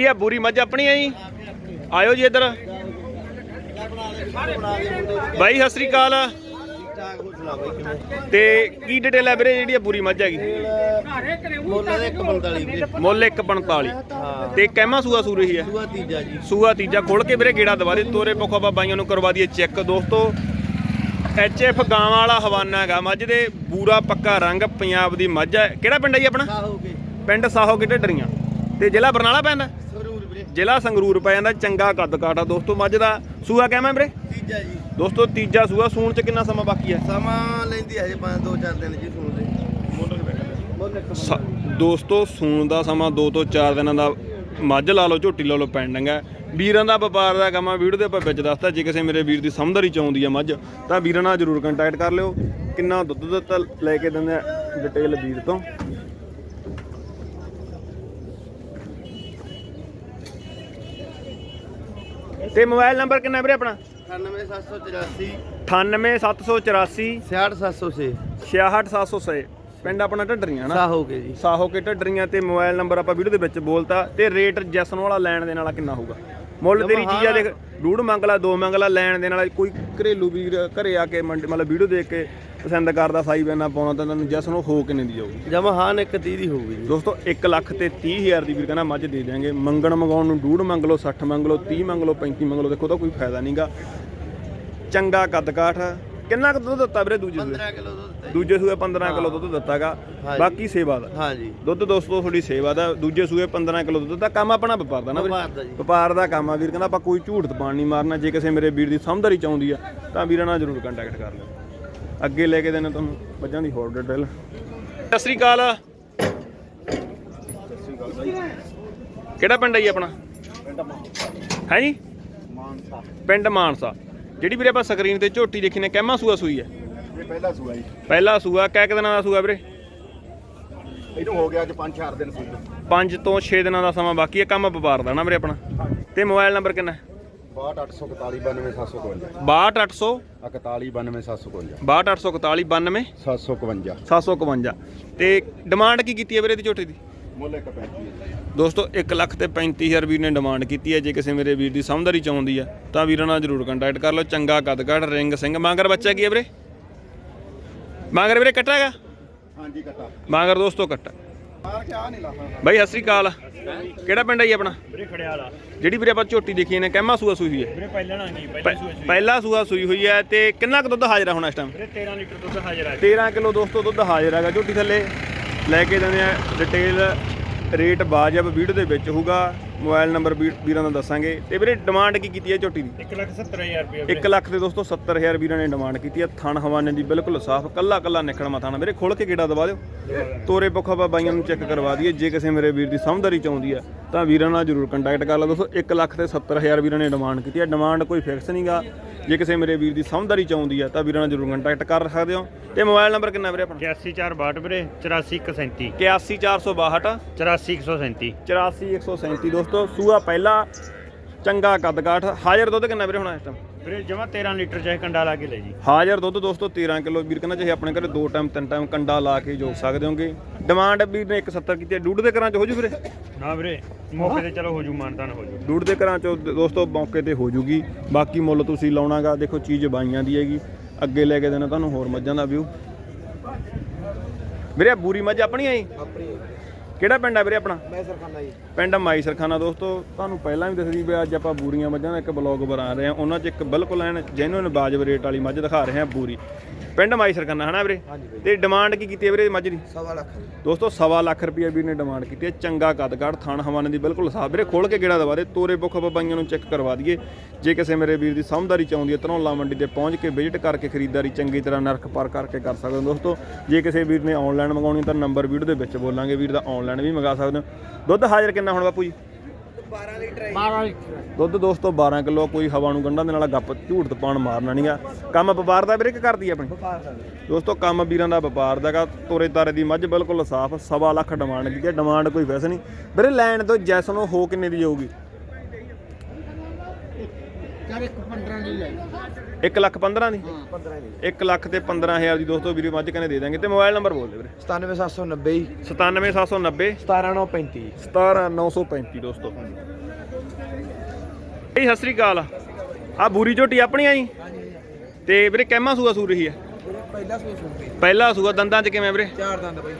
A: ਇਹ ਆ ਬੁਰੀ ਮੱਝ ਆਪਣੀ ਆ ਜੀ? ਆਇਓ ਜੀ ਇੱਧਰ। ਬਾਈ ਸਤਿ ਸ੍ਰੀ ਅਕਾਲ। ਤੇ ਕੀ ਡਿਟੇਲ ਹੈ ਵੀਰੇ ਜਿਹੜੀ ਆ ਬੁਰੀ ਮੱਝ ਹੈਗੀ?
C: ਮੁੱਲ ਦੇ 145 ਵੀਰੇ।
A: ਮੁੱਲ 145
C: ਹਾਂ।
A: ਤੇ ਕਹਿਮਾ ਸੂਆ ਸੂ ਰਹੀ ਹੈ?
C: ਦੂਆ ਤੀਜਾ ਜੀ।
A: ਸੂਆ ਤੀਜਾ। ਖੋਲ ਕੇ ਵੀਰੇ ਗੇੜਾ ਦਵਾ ਦੇ। ਤੋਰੇ ਪੋਖਾ ਬਾਈਆਂ ਨੂੰ ਕਰਵਾ ਦਈਏ ਚੈੱਕ ਦੋਸਤੋ। ਐਚ ਐਫ ਗਾਂ ਵਾਲਾ ਹਵਾਨਾ ਹੈਗਾ। ਮੱਝ ਦੇ ਬੂਰਾ ਪੱਕਾ ਰੰਗ ਪੰਜਾਬ ਦੀ ਮੱਝ ਹੈ। ਕਿਹੜਾ ਪਿੰਡ ਹੈ ਜੀ ਆਪਣਾ?
C: ਆ ਹੋ ਗਏ
A: ਪਿੰਡ ਸਾਹੋ ਕੇ ਢੱਡਰੀਆਂ। ਤੇ ਜ਼ਿਲ੍ਹਾ ਬਰਨਾਲਾ ਪੈਂਦਾ?
C: ਸਰੂਰ ਵੀਰੇ।
A: ਜ਼ਿਲ੍ਹਾ ਸੰਗਰੂਰ ਪੈ ਜਾਂਦਾ। ਚੰਗਾ ਕੱਦ ਕਾਠਾ ਦੋਸਤੋ ਮੱਝ ਦਾ। ਸੂਆ ਕਹਿਮਾ ਵੀਰੇ?
C: ਤੀਜਾ ਜੀ।
A: ਦੋਸਤੋ ਤੀਜਾ ਸੂਆ ਸੂਣ ਚ ਕਿੰਨਾ ਸਮਾਂ ਬਾਕੀ ਹੈ?
C: ਸਮਾਂ ਲੈਂਦੀ ਹੈ ਹਜੇ 5 2 4 ਦਿਨ ਜੀ ਸੁਣਦੇ ਮੁੱਲ ਇੱਕ
A: ਸ- ਦੋਸਤੋ ਸੂਣ ਦਾ ਸਮਾਂ 2 ਤੋਂ 4 ਦਿਨਾਂ ਦਾ ਮੱਝ ਲਾ ਲਓ ਝੋਟੀ ਲਾ ਲਓ ਪੈਂਡਿੰਗ ਹੈ। ਵੀਰਾਂ ਦਾ ਵਪਾਰ ਦਾ ਕੰਮ ਆ ਵੀਡੀਓ ਦੇ ਆਪਾਂ ਵਿੱਚ ਦੱਸਤਾ ਜੇ ਕਿਸੇ ਮੇਰੇ ਵੀਰ ਦੀ ਸਮਝਦਾਰੀ ਚ ਆਉਂਦੀ ਆ ਮੱਝ ਤਾਂ ਵੀਰਾਂ ਨਾਲ ਜਰੂਰ ਕੰਟੈਕਟ ਕਰ ਲਿਓ। ਕਿੰਨਾ ਦੁੱਧ ਦਿੱਤਾ ਲੈ ਕੇ ਦਿੰਦੇ ਆ ਡਿਟੇਲ ਵੀਰ ਤੋਂ। ਤੇ ਮੋਬਾਈਲ ਨੰਬਰ ਕਿੰਨਾ ਵੀਰੇ ਆਪਣਾ?
C: 98784
A: 98784
C: 68706
A: 66706 ਪਿੰਡ ਆਪਣਾ ਢੱਡਰੀਆਂ ਨਾ।
C: ਸਾ ਹੋ ਗਏ ਜੀ।
A: ਸਾਹੋ ਕੇ ਢੱਡਰੀਆਂ ਤੇ ਮੋਬਾਈਲ ਨੰਬਰ ਆਪਾਂ ਵੀਡੀਓ ਦੇ ਵਿੱਚ ਬੋਲਤਾ ਤੇ ਰੇਟ ਜੈਸਨ ਵਾਲਾ ਲੈਣ ਦੇ ਵਾਲਾ ਕਿੰਨਾ ਹੋਊਗਾ? ਮੁੱਲ ਤੇਰੀ ਚੀਜ਼ ਦੇਖ ਡੂੜ ਮੰਗਲਾ ਦੋ ਮੰਗਲਾ ਲੈਣ ਦੇ ਨਾਲ ਕੋਈ ਘਰੇਲੂ ਵੀਰ ਘਰੇ ਆ ਕੇ ਮਤਲਬ ਵੀਡੀਓ ਦੇਖ ਕੇ ਪਸੰਦ ਕਰਦਾ ਸਾਈ ਬੈਨਾ ਪਾਉਣਾ ਤਾਂ ਤੈਨੂੰ ਜੈਸਨ ਉਹ ਹੋ ਕਿੰਨੇ ਦੀ ਜਾਊਗੀ?
C: ਜਮਾ ਹਾਂ ਇੱਕ 30 ਦੀ ਹੋਊਗੀ ਜੀ।
A: ਦੋਸਤੋ 1 ਲੱਖ ਤੇ 30 ਹਜ਼ਾਰ ਦੀ ਵੀਰ ਕਹਿੰਦਾ ਮੱਝ ਦੇ ਦਿਆਂਗੇ। ਮੰਗਣ ਮੰਗਾਉਣ ਨੂੰ ਡੂੜ ਮੰਗ ਲਓ 60 ਮੰਗ ਲਓ 30 ਮੰਗ ਲਓ 35 ਮੰਗ ਲਓ ਦੇਖੋ ਤਾਂ ਕੋਈ ਫਾਇਦਾ ਨਹੀਂਗਾ ਚੰਗਾ ਕੱਦ ਕਾਠ। ਕਿੰਨਾ ਕੁ ਦੁੱਧ ਦਿੱਤਾ ਵੀਰੇ ਦੂਜੇ ਸੂਏ?
C: 15 ਕਿਲੋ ਦੁੱਧ
A: ਦੂਜੇ ਸੂਏ 15 ਕਿਲੋ ਦੁੱਧ ਦਿੱਤਾਗਾ।
C: ਹਾਂਜੀ।
A: ਬਾਕੀ ਸੇਵਾ ਦਾ।
C: ਹਾਂ ਜੀ।
A: ਦੁੱਧ ਦੋਸਤੋ ਤੁਹਾਡੀ ਸੇਵਾ ਦਾ। ਦੂਜੇ ਸੂਏ 15 ਕਿਲੋ ਦੁੱਧ ਦਾ ਕੰਮ ਆਪਣਾ ਵਪਾਰ ਦਾ ਨਾ ਵੀਰੇ।
C: ਵਪਾਰ ਦਾ ਜੀ।
A: ਵਪਾਰ ਦਾ ਕੰਮ ਆ ਵੀਰ। ਕਹਿੰਦਾ ਆਪਾਂ ਕੋਈ ਝੂਠ ਤਪਾਣ ਨਹੀਂ ਮਾਰਨਾ। ਜੇ ਕਿਸੇ ਮੇਰੇ ਵੀਰ ਦੀ ਸਮਝਦਾਰੀ ਚਾਹੁੰਦੀ ਆ ਤਾਂ ਵੀਰਾਂ ਨਾਲ ਜ਼ਰੂਰ ਕੰਟੈਕਟ ਕਰ ਲਿਓ। ਅੱਗੇ ਲੈ ਕੇ ਦੇਣਾ ਤੁਹਾਨੂੰ ਮੱਝਾਂ ਦੀ ਹੋਰ ਡਿਟੇਲ ਸਤਿ ਸ੍ਰੀ ਅਕਾਲ। ਕਿਹੜਾ ਪਿੰਡ ਹੈ ਜੀ ਆਪਣਾ? ਹੈ ਜੀ?
D: ਮਾਨਸਾ
A: ਪਿੰਡ ਮਾਨਸਾ। ਜਿਹੜੀ ਵੀਰੇ ਆਪਾਂ ਸਕਰੀਨ ਤੇ ਝੋਟੀ ਦੇਖੀ ਨੇ ਕਹਿਮਾ ਸੂਆ ਸੂਈ ਹੈ?
D: ਇਹ ਪਹਿਲਾ ਸੂਆ ਜੀ।
A: ਪਹਿਲਾ ਸੂਆ ਕਹਿ ਕਿ ਦਿਨਾਂ ਦਾ ਸੂਆ ਵੀਰੇ?
D: ਇਹਨੂੰ ਹੋ ਗਿਆ ਅੱਜ 5-4 ਦਿਨ ਸੂਈ
A: 5 ਤੋਂ 6 ਦਿਨਾਂ ਦਾ ਸਮਾਂ ਬਾਕੀ ਹੈ ਕੰਮ ਵਪਾਰ ਦਾ ਨਾ ਵੀਰੇ ਆਪਣਾ। ਤੇ ਮੋਬਾਈਲ ਨੰਬਰ ਕਿੰਨਾ ਹੈ?
D: 62841
A: 62800
D: 41752
A: 62841
D: 752
A: 752 ਤੇ ਡਿਮਾਂਡ ਕੀ ਕੀਤੀ ਹੈ ਵੀਰੇ ਦੀ ਝੋਟੀ ਦੀ?
D: ਮੁੱਲ ਇੱਕ 35 ਹੈ
A: ਦੋਸਤੋ 1 ਲੱਖ ਤੇ 35000 ਵੀਰ ਨੇ ਡਿਮਾਂਡ ਕੀਤੀ ਹੈ। ਜੇ ਕਿਸੇ ਮੇਰੇ ਵੀਰ ਦੀ ਸਮਝਦਾਰੀ ਚਾਹੁੰਦੀ ਹੈ ਤਾਂ ਵੀਰਾਂ ਨਾਲ ਜਰੂਰ ਕੰਟੈਕਟ ਕਰ ਲਓ। ਚੰਗਾ ਕੱਦਕੜ ਰਿੰਗ ਸਿੰਘ। ਮਾਂਗਰ ਬੱਚਾ ਕੀ ਹੈ ਵੀਰੇ? ਮਾਂਗਰ ਵੀਰੇ ਕੱਟਾ ਹੈਗਾ?
D: ਹਾਂਜੀ ਕਟਾ।
A: ਮਾਂਗਰ ਦੋਸਤੋ ਕੱਟਾ।
D: ਮਾਰ ਕੇ ਆ ਨਹੀਂ ਲਾ
A: ਬਾਈ ਸਤਿ ਸ੍ਰੀ ਅਕਾਲ। ਕਿਹੜਾ ਪਿੰਡ ਹੈ ਜੀ ਆਪਣਾ?
B: ਵੀਰੇ ਖੜਿਆਲਾ।
A: ਜਿਹੜੀ ਵੀਰੇ ਆਪਾਂ ਝੋਟੀ ਦੇਖੀ ਨੇ ਕਹਿਮਾ ਸੂਆ ਸੂਈ ਹੋਈ ਹੈ।
B: ਵੀਰੇ ਪਹਿਲਾਂ ਨਾ ਨਹੀਂ
A: ਪ- ਪਹਿਲਾ ਸੂਆ ਸੂਈ ਹੋਈ ਹੈ ਤੇ ਕਿੰਨਾ ਕੁ ਦੁੱਧ ਹਾਜ਼ਰ ਹੁਣ ਇਸ ਟਾਈਮ
B: ਵੀਰੇ 13 ਲੀਟਰ ਦੁੱਧ ਹਾਜ਼ਰ ਆ।
A: 13 ਕਿਲੋ ਦੋਸਤੋ ਦੁੱਧ ਹਾਜ਼ਰ ਹੈਗਾ ਝੋਟੀ ਥੱਲੇ। ਲੈ ਕੇ ਦਿੰਦੇ ਆ ਡਿਟੇਲ ਰੇਟ ਬਾਜਬ ਵੀਡੀਓ ਦੇ ਵਿੱਚ ਹੋਊਗਾ। ਮੋਬਾਈਲ ਨੰਬਰ ਵੀਰਾਂ ਦਾ ਦੱਸਾਂਗੇ। ਤੇ ਵੀਰੇ ਡਿਮਾਂਡ ਕੀ ਕੀਤੀ ਹੈ ਝੋਟੀ ਦੀ?
B: 1 ਲੱਖ 70000 ਰੁਪਏ
A: 1 ਲੱਖ ਦੇ ਦੋਸਤੋ 70000 ਵੀਰਾਂ ਨੇ ਡਿਮਾਂਡ ਕੀਤੀ ਹੈ। ਥਣ ਹਵਾਨੇ ਦੀ ਬਿਲਕੁਲ ਸਾਫ਼ ਕੱਲਾ ਕੱਲਾ ਨਿਕਲ ਮਥਾਣਾ ਵੀਰੇ ਖੋਲ ਕੇ ਗੇੜਾ ਦਵਾ ਦਿਓ। ਤੋਰੇ ਪੱਖਾ ਬਾਈਆਂ ਨੂੰ ਚੈੱਕ ਕਰਵਾ ਦਈਏ। ਜੇ ਕਿਸੇ ਮੇਰੇ ਵੀਰ ਦੀ ਸਮਝਦਾਰੀ ਚਾਹੁੰਦੀ ਹੈ ਤਾਂ ਵੀਰਾਂ ਨਾਲ ਜਰੂਰ ਕੰਟੈਕਟ ਕਰ ਲਓ ਦੋਸਤੋ 1 ਲੱਖ ਤੇ 70000 ਵੀਰਾਂ ਨੇ ਡਿਮਾਂਡ ਕੀਤੀ ਹੈ ਡਿਮਾਂਡ ਕੋਈ ਫਿਕਸ ਨਹੀਂਗਾ ਜੇ ਕਿਸੇ ਮੇਰੇ ਵੀਰ ਦੀ ਸਮਝਦਾਰੀ ਚਾਹੁੰਦੀ ਹੈ ਤਾਂ ਵੀਰਾਂ ਨਾਲ ਜਰੂਰ ਕੰਟੈਕਟ ਕਰ ਸਕਦੇ ਹੋ। ਤੇ ਮੋਬਾਈਲ ਨੰਬਰ ਕਿੰਨਾ ਵੀਰੇ ਆਪਣਾ?
B: 81462 ਵੀਰੇ 84137
A: 81462
B: 84137
A: 84137 ਦੋਸਤੋ ਸੂਆ ਪਹਿਲਾ ਚੰਗਾ ਕੱਦ ਕਾਠ। ਹਾਜ਼ਰ ਦੁੱਧ ਕਿੰਨਾ ਵੀਰੇ ਹੋਣਾ ਇਸ ਟਾਈਮ
B: ਵੀਰੇ ਜਮਾ 13 ਲੀਟਰ ਚਾਹੇ ਕੰਡਾ ਲਾ ਕੇ ਲੈ ਜੀ।
A: ਹਾਜ਼ਰ ਦੁੱਧ ਦੋਸਤੋ 13 ਕਿਲੋ। ਵੀਰ ਕਹਿੰਦਾ ਚਾਹੇ ਆਪਣੇ ਘਰੇ ਦੋ ਟਾਈਮ ਤਿੰਨ ਟਾਈਮ ਕੰਡਾ ਲਾ ਕੇ ਜੋਗ ਸਕਦੇ ਹੋਗੇ। ਡਿਮਾਂਡ ਵੀਰ ਨੇ 170 ਕੀਤੀ ਹੈ। ਡੂਡ ਦੇ ਘਰਾਂ ਚ ਹੋ ਜੂ ਵੀਰੇ?
B: ਨਾ ਵੀਰੇ ਮੌਕੇ ਤੇ ਚਲੋ ਹੋ ਜੂ ਮਾਨਤਾਨ ਹੋ ਜੂ।
A: ਡੂਡ ਦੇ ਘਰਾਂ ਚ ਦੋਸਤੋ ਮੌਕੇ ਤੇ ਹੋ ਜੂਗੀ। ਬਾਕੀ ਮੁੱਲ ਤੁਸੀਂ ਲਾਉਣਾਗਾ ਦੇਖੋ ਚੀਜ਼ ਬਾਈਆਂ ਦੀ ਹੈਗੀ। ਅੱਗੇ ਲੈ ਕੇ ਦੇਣਾ ਤੁਹਾਨੂੰ ਹੋਰ ਮੱਝਾਂ ਦਾ ਵਿਊ ਵੀਰੇ ਬੂਰੀ ਮੱਝ ਆਪਣੀ ਆਈ?
C: ਆਪਣੀ
A: ਕਿਹੜਾ ਪਿੰਡ ਆ ਵੀਰੇ ਆਪਣਾ?
C: ਮੈਂ ਸਰਖਾਨਾ ਜੀ।
A: ਪਿੰਡ ਮਾਈ ਸਰਖਾਨਾ ਦੋਸਤੋ ਤੁਹਾਨੂੰ ਪਹਿਲਾਂ ਵੀ ਦੱਸਦੀ ਵੀ ਅੱਜ ਆਪਾਂ ਬੂਰੀਆਂ ਮੱਝਾਂ ਦਾ ਇੱਕ ਬਲੌਗ ਬਣਾ ਰਹੇ ਹਾਂ। ਉਹਨਾਂ 'ਚ ਇੱਕ ਬਿਲਕੁਲ ਐਨ ਜੈਨੂਇਨ ਬਾਜਬ ਰੇਟ ਵਾਲੀ ਮੱਝ ਦਿਖਾ ਰਹੇ ਹਾਂ ਬੂਰੀ। ਪਿੰਡ ਮਾਈਸਰ ਕਰਨਾ ਹਨਾ ਵੀਰੇ? ਤੇ ਡਿਮਾਂਡ ਕੀ ਕੀਤੀ ਹੈ ਵੀਰੇ ਮੱਝ ਦੀ?
C: ਸਵਾ ਲੱਖ
A: ਦੋਸਤੋ ਸਵਾ ਲੱਖ ਰੁਪਏ ਵੀਰ ਨੇ ਡਿਮਾਂਡ ਕੀਤੀ ਹੈ। ਚੰਗਾ ਕੱਦਕਾਠ ਥਣ ਹਵਾਨੇ ਦੀ ਬਿਲਕੁਲ ਸਾਫ਼ ਵੀਰੇ ਖੋਲ ਕੇ ਗੇੜਾ ਦਵਾ ਦੇ ਤੋਰੇ ਬੁੱਖ ਬਾਈਆਂ ਨੂੰ ਚੈੱਕ ਕਰਵਾ ਦਈਏ। ਜੇ ਕਿਸੇ ਮੇਰੇ ਵੀਰ ਦੀ ਸਮਝਦਾਰੀ ਚਾਹੁੰਦੀ ਹੈ ਧਨੌਲਾ ਮੰਡੀ ਤੇ ਪਹੁੰਚ ਕੇ ਵਿਜ਼ਿਟ ਕਰਕੇ ਖਰੀਦਦਾਰੀ ਚੰਗੀ ਤਰ੍ਹਾਂ ਨਰਖ ਪਰ ਕਰਕੇ ਕਰ ਸਕਦੇ ਹੋ ਦੋਸਤੋ। ਜੇ ਕਿਸੇ ਵੀਰ ਨੇ ਆਨਲਾਈਨ ਮੰਗਾਉਣੀ ਤਾਂ ਨੰਬਰ ਵੀਡੀਓ ਦੇ ਵਿੱਚ ਬੋਲਾਂਗੇ। ਵੀਰ ਦਾ ਆਨਲਾਈਨ ਵੀ ਮੰਗਾ ਸਕਦੇ ਹੋ। ਦੁੱਧ ਹਾਜ਼ਰ ਕਿੰਨਾ ਹੁਣ ਬਾਪੂ ਜੀ?
C: 12 ਲੀਟਰ
B: 12 ਲੀਟਰ
A: ਦੁੱਧ ਦੋਸਤੋ 12 ਕਿਲੋ ਕੋਈ ਹਵਾ ਨੂੰ ਗੰਢਾਂ ਦੇ ਨਾਲ ਗੱਪ ਝੂਠ ਤਪਾਣ ਮਾਰਨਾ ਨਹੀਂਗਾ ਕੰਮ ਵਪਾਰ ਦਾ ਵੀਰੇ ਕਿ ਕਰਦੀ ਆਪਣੀ?
C: ਵਪਾਰ
A: ਦੋਸਤੋ ਕੰਮ ਵੀਰਾਂ ਦਾ ਵਪਾਰ ਦਾਗਾ ਤੋਰੇ ਤਾਰੇ ਦੀ ਮੱਝ ਬਿਲਕੁਲ ਸਾਫ਼ ਸਵਾ ਲੱਖ ਡਿਮਾਂਡ ਕੀਤੀ ਹੈ ਡਿਮਾਂਡ ਕੋਈ ਵੈਸੇ ਨਹੀਂ। ਵੀਰੇ ਲੈਣ ਤੋਂ ਜੈਸ ਨੂੰ ਹੋ ਕਿੰਨੇ ਦੀ ਜਾਊਗੀ?
B: ਯਾਰ ਇੱਕ 15 ਦੀ ਲੈ
A: 1 ਲੱਖ 15 ਦੀ?
C: 15 ਦੀ।
A: 1 ਲੱਖ ਤੇ 15000 ਦੀ ਦੋਸਤੋ ਵੀਰੇ ਮੱਝ ਕਹਿੰਦੇ ਦੇ ਦਾਂਗੇ ਤੇ ਮੋਬਾਈਲ ਨੰਬਰ ਬੋਲ ਦੇ ਵੀਰੇ।
C: 97790
A: 97790
C: 17935
A: 17935 ਦੋਸਤੋ। ਜੀ ਸਤਿ ਸ੍ਰੀ ਅਕਾਲ। ਆ ਬੂਰੀ ਝੋਟੀ ਆਪਣੀ ਆ ਜੀ ਤੇ ਵੀਰੇ ਕਹਿਮਾ ਸੂਆ ਸੂ ਰਹੀ ਹੈ?
C: ਪਹਿਲਾ
A: ਪਹਿਲਾ ਸੂਆ ਦੰਦਾਂ 'ਚ ਕਿਵੇਂ ਵੀਰੇ?
C: ਚਾਰ ਦੰਦ ਬਈ।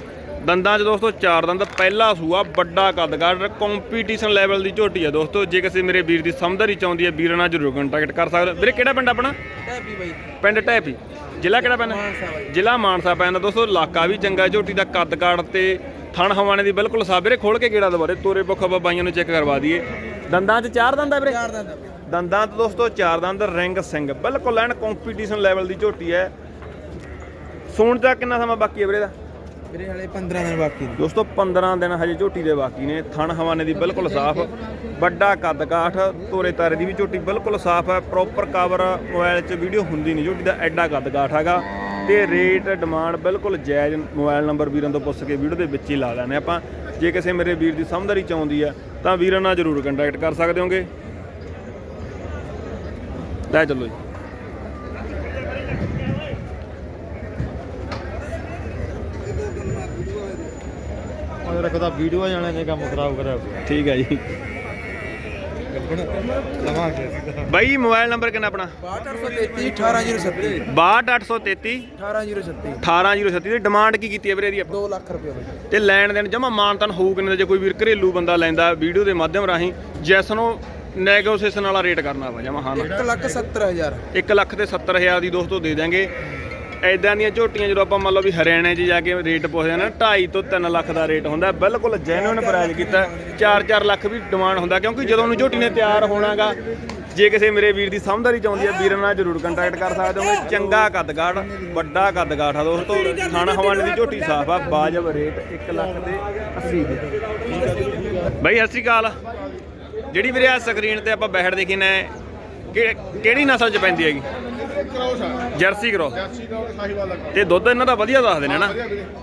A: ਦੰਦਾਂ 'ਚ ਦੋਸਤੋ ਚਾਰ ਦੰਦ ਪਹਿਲਾ ਸੂਆ ਵੱਡਾ ਕੱਦਗੜ ਕੰਪੀਟੀਸ਼ਨ ਲੈਵਲ ਦੀ ਝੋਟੀ ਆ ਦੋਸਤੋ। ਜੇ ਕਿਸੇ ਮੇਰੇ ਵੀਰ ਦੀ ਸਮਝਦਾਰੀ ਚਾਹੁੰਦੀ ਹੈ ਵੀਰਾਂ ਨਾਲ ਜ਼ਰੂਰ ਕੰਟੈਕਟ ਕਰ ਸਕਦੇ ਹੋ। ਵੀਰੇ ਕਿਹੜਾ ਪਿੰਡ ਆਪਣਾ?
C: ਟੈਪੀ ਬਈ।
A: ਪਿੰਡ ਟੈਪੀ। ਜ਼ਿਲ੍ਹਾ ਕਿਹੜਾ ਪੈਂਦਾ
C: ਮਾਨਸਾ ਬਾਈ।
A: ਜ਼ਿਲ੍ਹਾ ਮਾਨਸਾ ਪੈਂਦਾ ਦੋਸਤੋ। ਇਲਾਕਾ ਵੀ ਚੰਗਾ ਝੋਟੀ ਦਾ ਕੱਦ ਕਾੜ ਤੇ ਥਣ ਹਵਾਨੇ ਦੀ ਬਿਲਕੁਲ ਸਾਬਰੇ ਖੋਲ ਕੇ ਗੇੜਾ ਦਵਾਰੇ ਤੋਰੇ ਪੱਖਾ ਬਾਈਆਂ ਨੂੰ ਚੈੱਕ ਕਰਵਾ ਦਈਏ। ਦੰਦਾਂ 'ਚ ਚਾਰ ਦੰਦ ਆ ਵੀਰੇ?
C: ਚਾਰ ਦੰਦ
A: ਦੰਦਾਂ 'ਚ ਦੋਸਤੋ ਚਾਰ ਦੰਦ ਰਿੰਗ ਸਿੰਘ। ਬਿਲਕੁਲ ਐਨ ਕੰਪੀਟੀਸ਼ਨ ਲੈਵਲ ਦੀ ਝੋਟੀ ਹੈ। ਸੂਣ ਤੱਕ ਕਿੰਨਾ ਸਮਾਂ ਬਾਕੀ ਹੈ ਵੀਰੇ ਦਾ?
C: ਮੇਰੇ ਹਲੇ 15 ਦਿਨ ਬਾਕੀ ਨੇ।
A: ਦੋਸਤੋ 15 ਦਿਨ ਹਜੇ ਝੋਟੀ ਦੇ ਬਾਕੀ ਨੇ। ਥਣ ਹਵਾਨੇ ਦੀ ਬਿਲਕੁਲ ਸਾਫ਼। ਵੱਡਾ ਕੱਦ ਕਾਠ ਤੋਰੇ ਤਾਰੇ ਦੀ ਵੀ ਝੋਟੀ ਬਿਲਕੁਲ ਸਾਫ਼ ਹੈ। ਪ੍ਰੋਪਰ ਕਵਰ ਮੋਬਾਈਲ 'ਚ ਵੀਡੀਓ ਹੁੰਦੀ ਨਹੀਂ ਝੋਟੀ ਦਾ, ਐਡਾ ਕੱਦ ਕਾਠ ਹੈਗਾ। ਤੇ ਰੇਟ ਡਿਮਾਂਡ ਬਿਲਕੁਲ ਜਾਇਜ਼ ਮੋਬਾਈਲ ਨੰਬਰ ਵੀਰਾਂ ਤੋਂ ਪੁੱਛ ਕੇ ਵੀਡੀਓ ਦੇ ਵਿੱਚ ਹੀ ਲਾ ਲੈਣੇ ਆਪਾਂ। ਜੇ ਕਿਸੇ ਮੇਰੇ ਵੀਰ ਦੀ ਸਮਝਦਾਰੀ ਚਾਹੁੰਦੀ ਆ ਤਾਂ ਵੀਰਾਂ ਨਾਲ ਜ਼ਰੂਰ ਕੰਟੈਕਟ ਕਰ ਸਕਦੇ ਹੋਗੇ। ਲੈ ਚੱਲੋ ਜੀ।
E: ਉਹ ਰੱਖਦਾ ਵੀਡੀਓ ਜਾਣੇ ਨੇ ਕੰਮ ਖਰਾਬ ਕਰਿਆ
A: ਠੀਕ ਹੈ ਜੀ। ਬਾਈ ਮੋਬਾਈਲ ਨੰਬਰ ਕਿੰਨਾ ਆਪਣਾ?
C: 62833 18037
A: 62833
C: 18037
A: 18037 ਦੀ ਡਿਮਾਂਡ ਕੀ ਕੀਤੀ ਹੈ ਵੀਰੇ ਆਪਾਂ?
C: 2 ਲੱਖ ਰੁਪਏ ਬਈ।
A: ਤੇ ਲੈਣ ਦੇਣ ਜਮਾ ਮਾਨਤਨ ਹੋਊ ਕਿੰਨੇ ਦਾ ਜੇ ਕੋਈ ਵੀਰ ਘਰੇਲੂ ਬੰਦਾ ਲੈਂਦਾ ਵੀਡੀਓ ਦੇ ਮਾਧਿਅਮ ਰਾਹੀਂ ਜੈਸ ਨੂੰ ਨੈਗੋਸੀਏਸ਼ਨ ਵਾਲਾ ਰੇਟ ਕਰਨਾ ਵਾ ਜਮਾ ਹਾਂ
C: 1 ਲੱਖ 70000
A: 1 ਲੱਖ ਤੇ 70000 ਦੀ ਦੋਸਤੋ ਦੇ ਦਿਆਂਗੇ। ਐਦਾਂ ਦੀਆਂ ਝੋਟੀਆਂ ਜਦੋਂ ਆਪਾਂ ਮੰਨ ਲਓ ਵੀ ਹਰਿਆਣੇ 'ਚ ਜਾ ਕੇ ਰੇਟ ਪੁੱਛਦੇ ਆ ਨਾ 2.5 ਤੋਂ 3 ਲੱਖ ਦਾ ਰੇਟ ਹੁੰਦਾ ਬਿਲਕੁਲ ਜੈਨੂਇਨ ਪ੍ਰਾਈਸ ਕੀਤਾ 4-4 ਲੱਖ ਵੀ ਡਿਮਾਂਡ ਹੁੰਦਾ ਕਿਉਂਕਿ ਜਦੋਂ ਨੂੰ ਝੋਟੀ ਨੇ ਤਿਆਰ ਹੋਣਾਗਾ, ਜੇ ਕਿਸੇ ਮੇਰੇ ਵੀਰ ਦੀ ਸਮਝਦਾਰੀ ਚਾਹੁੰਦੀ ਹੈ, ਵੀਰਾਂ ਨਾਲ ਜ਼ਰੂਰ ਕੰਟੈਕਟ ਕਰ ਸਕਦੇ ਹੋ ਚੰਗਾ ਕੱਦਗਾੜ ਵੱਡਾ ਕੱਦਗਾੜ ਆ ਦੋਸਤੋ। ਖਾਣਾ ਹਵਾਨੇ ਦੀ ਝੋਟੀ ਸਾਫ਼ ਆ ਬਾਜਬ ਰੇਟ 1 ਲੱਖ ਦੇ 80 ਦੇ। ਬਾਈ, ਸਤਿ ਸ਼੍ਰੀ ਅਕਾਲ। ਜਿਹੜੀ ਵੀਰੇ ਆ ਸਕਰੀਨ ਤੇ ਆਪਾਂ ਬੈਠ ਦੇਖੀ ਨੇ, ਕਿ- ਕਿਹੜੀ ਨਸਲ ਚ ਪੈਂਦੀ ਹੈਗੀ? ਜਰਸੀ ਕਰੋ।
D: ਜਰਸੀ ਦਾ ਸਾਹੀਵਾਲ ਦਾ
A: ਤੇ ਦੁੱਧ ਇਹਨਾਂ ਦਾ ਵਧੀਆ ਦੱਸਦੇ ਨੇ ਨਾ।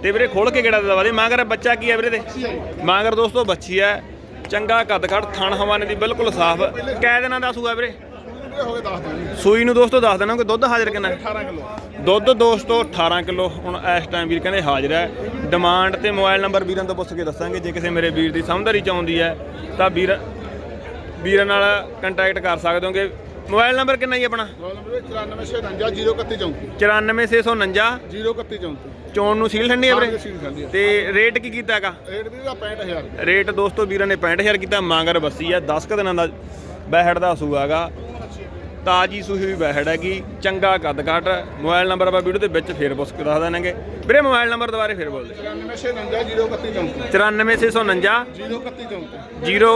A: ਤੇ ਵੀਰੇ ਖੋਲ ਕੇ ਕਿਹੜਾ ਦਵਾ ਦੇ ਮਾਂਗਰ ਬੱਚਾ ਕੀ ਹੈ ਵੀਰੇ ਦੇ ਮਾਂਗਰ ਦੋਸਤੋ ਬੱਚੀ ਹੈ। ਚੰਗਾ ਕੱਦ ਕੱਦ ਥਣ ਹਵਾਨੇ ਦੀ ਬਿਲਕੁਲ ਸਾਫ਼। ਕੈ ਦਿਨਾਂ ਦਾ ਸੂਆ ਵੀਰੇ?
D: ਇਹ ਹੋ ਗਏ 10 ਦਿਨ
A: ਸੂਈ ਨੂੰ ਦੋਸਤੋ ਦੱਸ ਦੇਣਾ ਕਿ ਦੁੱਧ ਹਾਜ਼ਰ ਕਿੰਨਾ? ਹੈ
D: 18 ਕਿਲੋ।
A: ਦੁੱਧ ਦੋਸਤੋ 18 ਕਿਲੋ। ਹੁਣ ਇਸ ਟਾਈਮ ਵੀਰ ਕਹਿੰਦੇ ਹਾਜ਼ਰ ਹੈ। ਡਿਮਾਂਡ ਤੇ ਮੋਬਾਈਲ ਨੰਬਰ ਵੀਰਾਂ ਤੋਂ ਪੁੱਛ ਕੇ ਦੱਸਾਂਗੇ। ਜੇ ਕਿਸੇ ਮੇਰੇ ਵੀਰ ਦੀ ਸਮਝਦਾਰੀ ਚਾਹੁੰਦੀ ਹੈ ਤਾਂ ਵੀਰ ਵੀਰਾਂ ਨਾਲ ਕੰਟੈਕਟ ਕਰ ਸਕਦੇ ਹੋਗੇ। ਮੋਬਾਈਲ ਨੰਬਰ ਕਿੰਨਾ ਜੀ ਆਪਣਾ?
D: ਰੋਲ ਨੰਬਰ 9459 03134
A: 94649
D: 03134
A: ਚੋਣ ਨੂੰ ਸੀਲ ਠੰਡੀ ਹੈ ਵੀਰੇ? ਤੇ ਰੇਟ ਕੀ ਕੀਤਾ ਹੈਗਾ?
D: ਰੇਟ ਵੀ ਦਾ 65000
A: ਰੇਟ ਦੋਸਤੋ ਵੀਰਾਂ ਨੇ 65000 ਕੀਤਾ ਮਾਂਗਰ ਬੱਸੀ ਆ 10 ਕ ਦਿਨਾਂ ਦਾ ਬਹਿੜ ਦਾ ਸੂਆ ਹੈਗਾ। ਤਾਜੀ ਸੂਈ ਹੋਈ ਬਹਿੜ ਹੈਗੀ ਚੰਗਾ ਕੱਦ ਕਾਟ। ਮੋਬਾਈਲ ਨੰਬਰ ਆਪਾਂ ਵੀਡੀਓ ਦੇ ਵਿੱਚ ਫੇਰ ਪੁੱਛ ਕੇ ਦੱਸ ਦੇਣਗੇ ਵੀਰੇ ਮੋਬਾਈਲ ਨੰਬਰ ਦੁਬਾਰੇ ਫੇਰ ਬੋਲ ਦੇ
D: 9459 03134
A: 94649
D: 03134
A: 0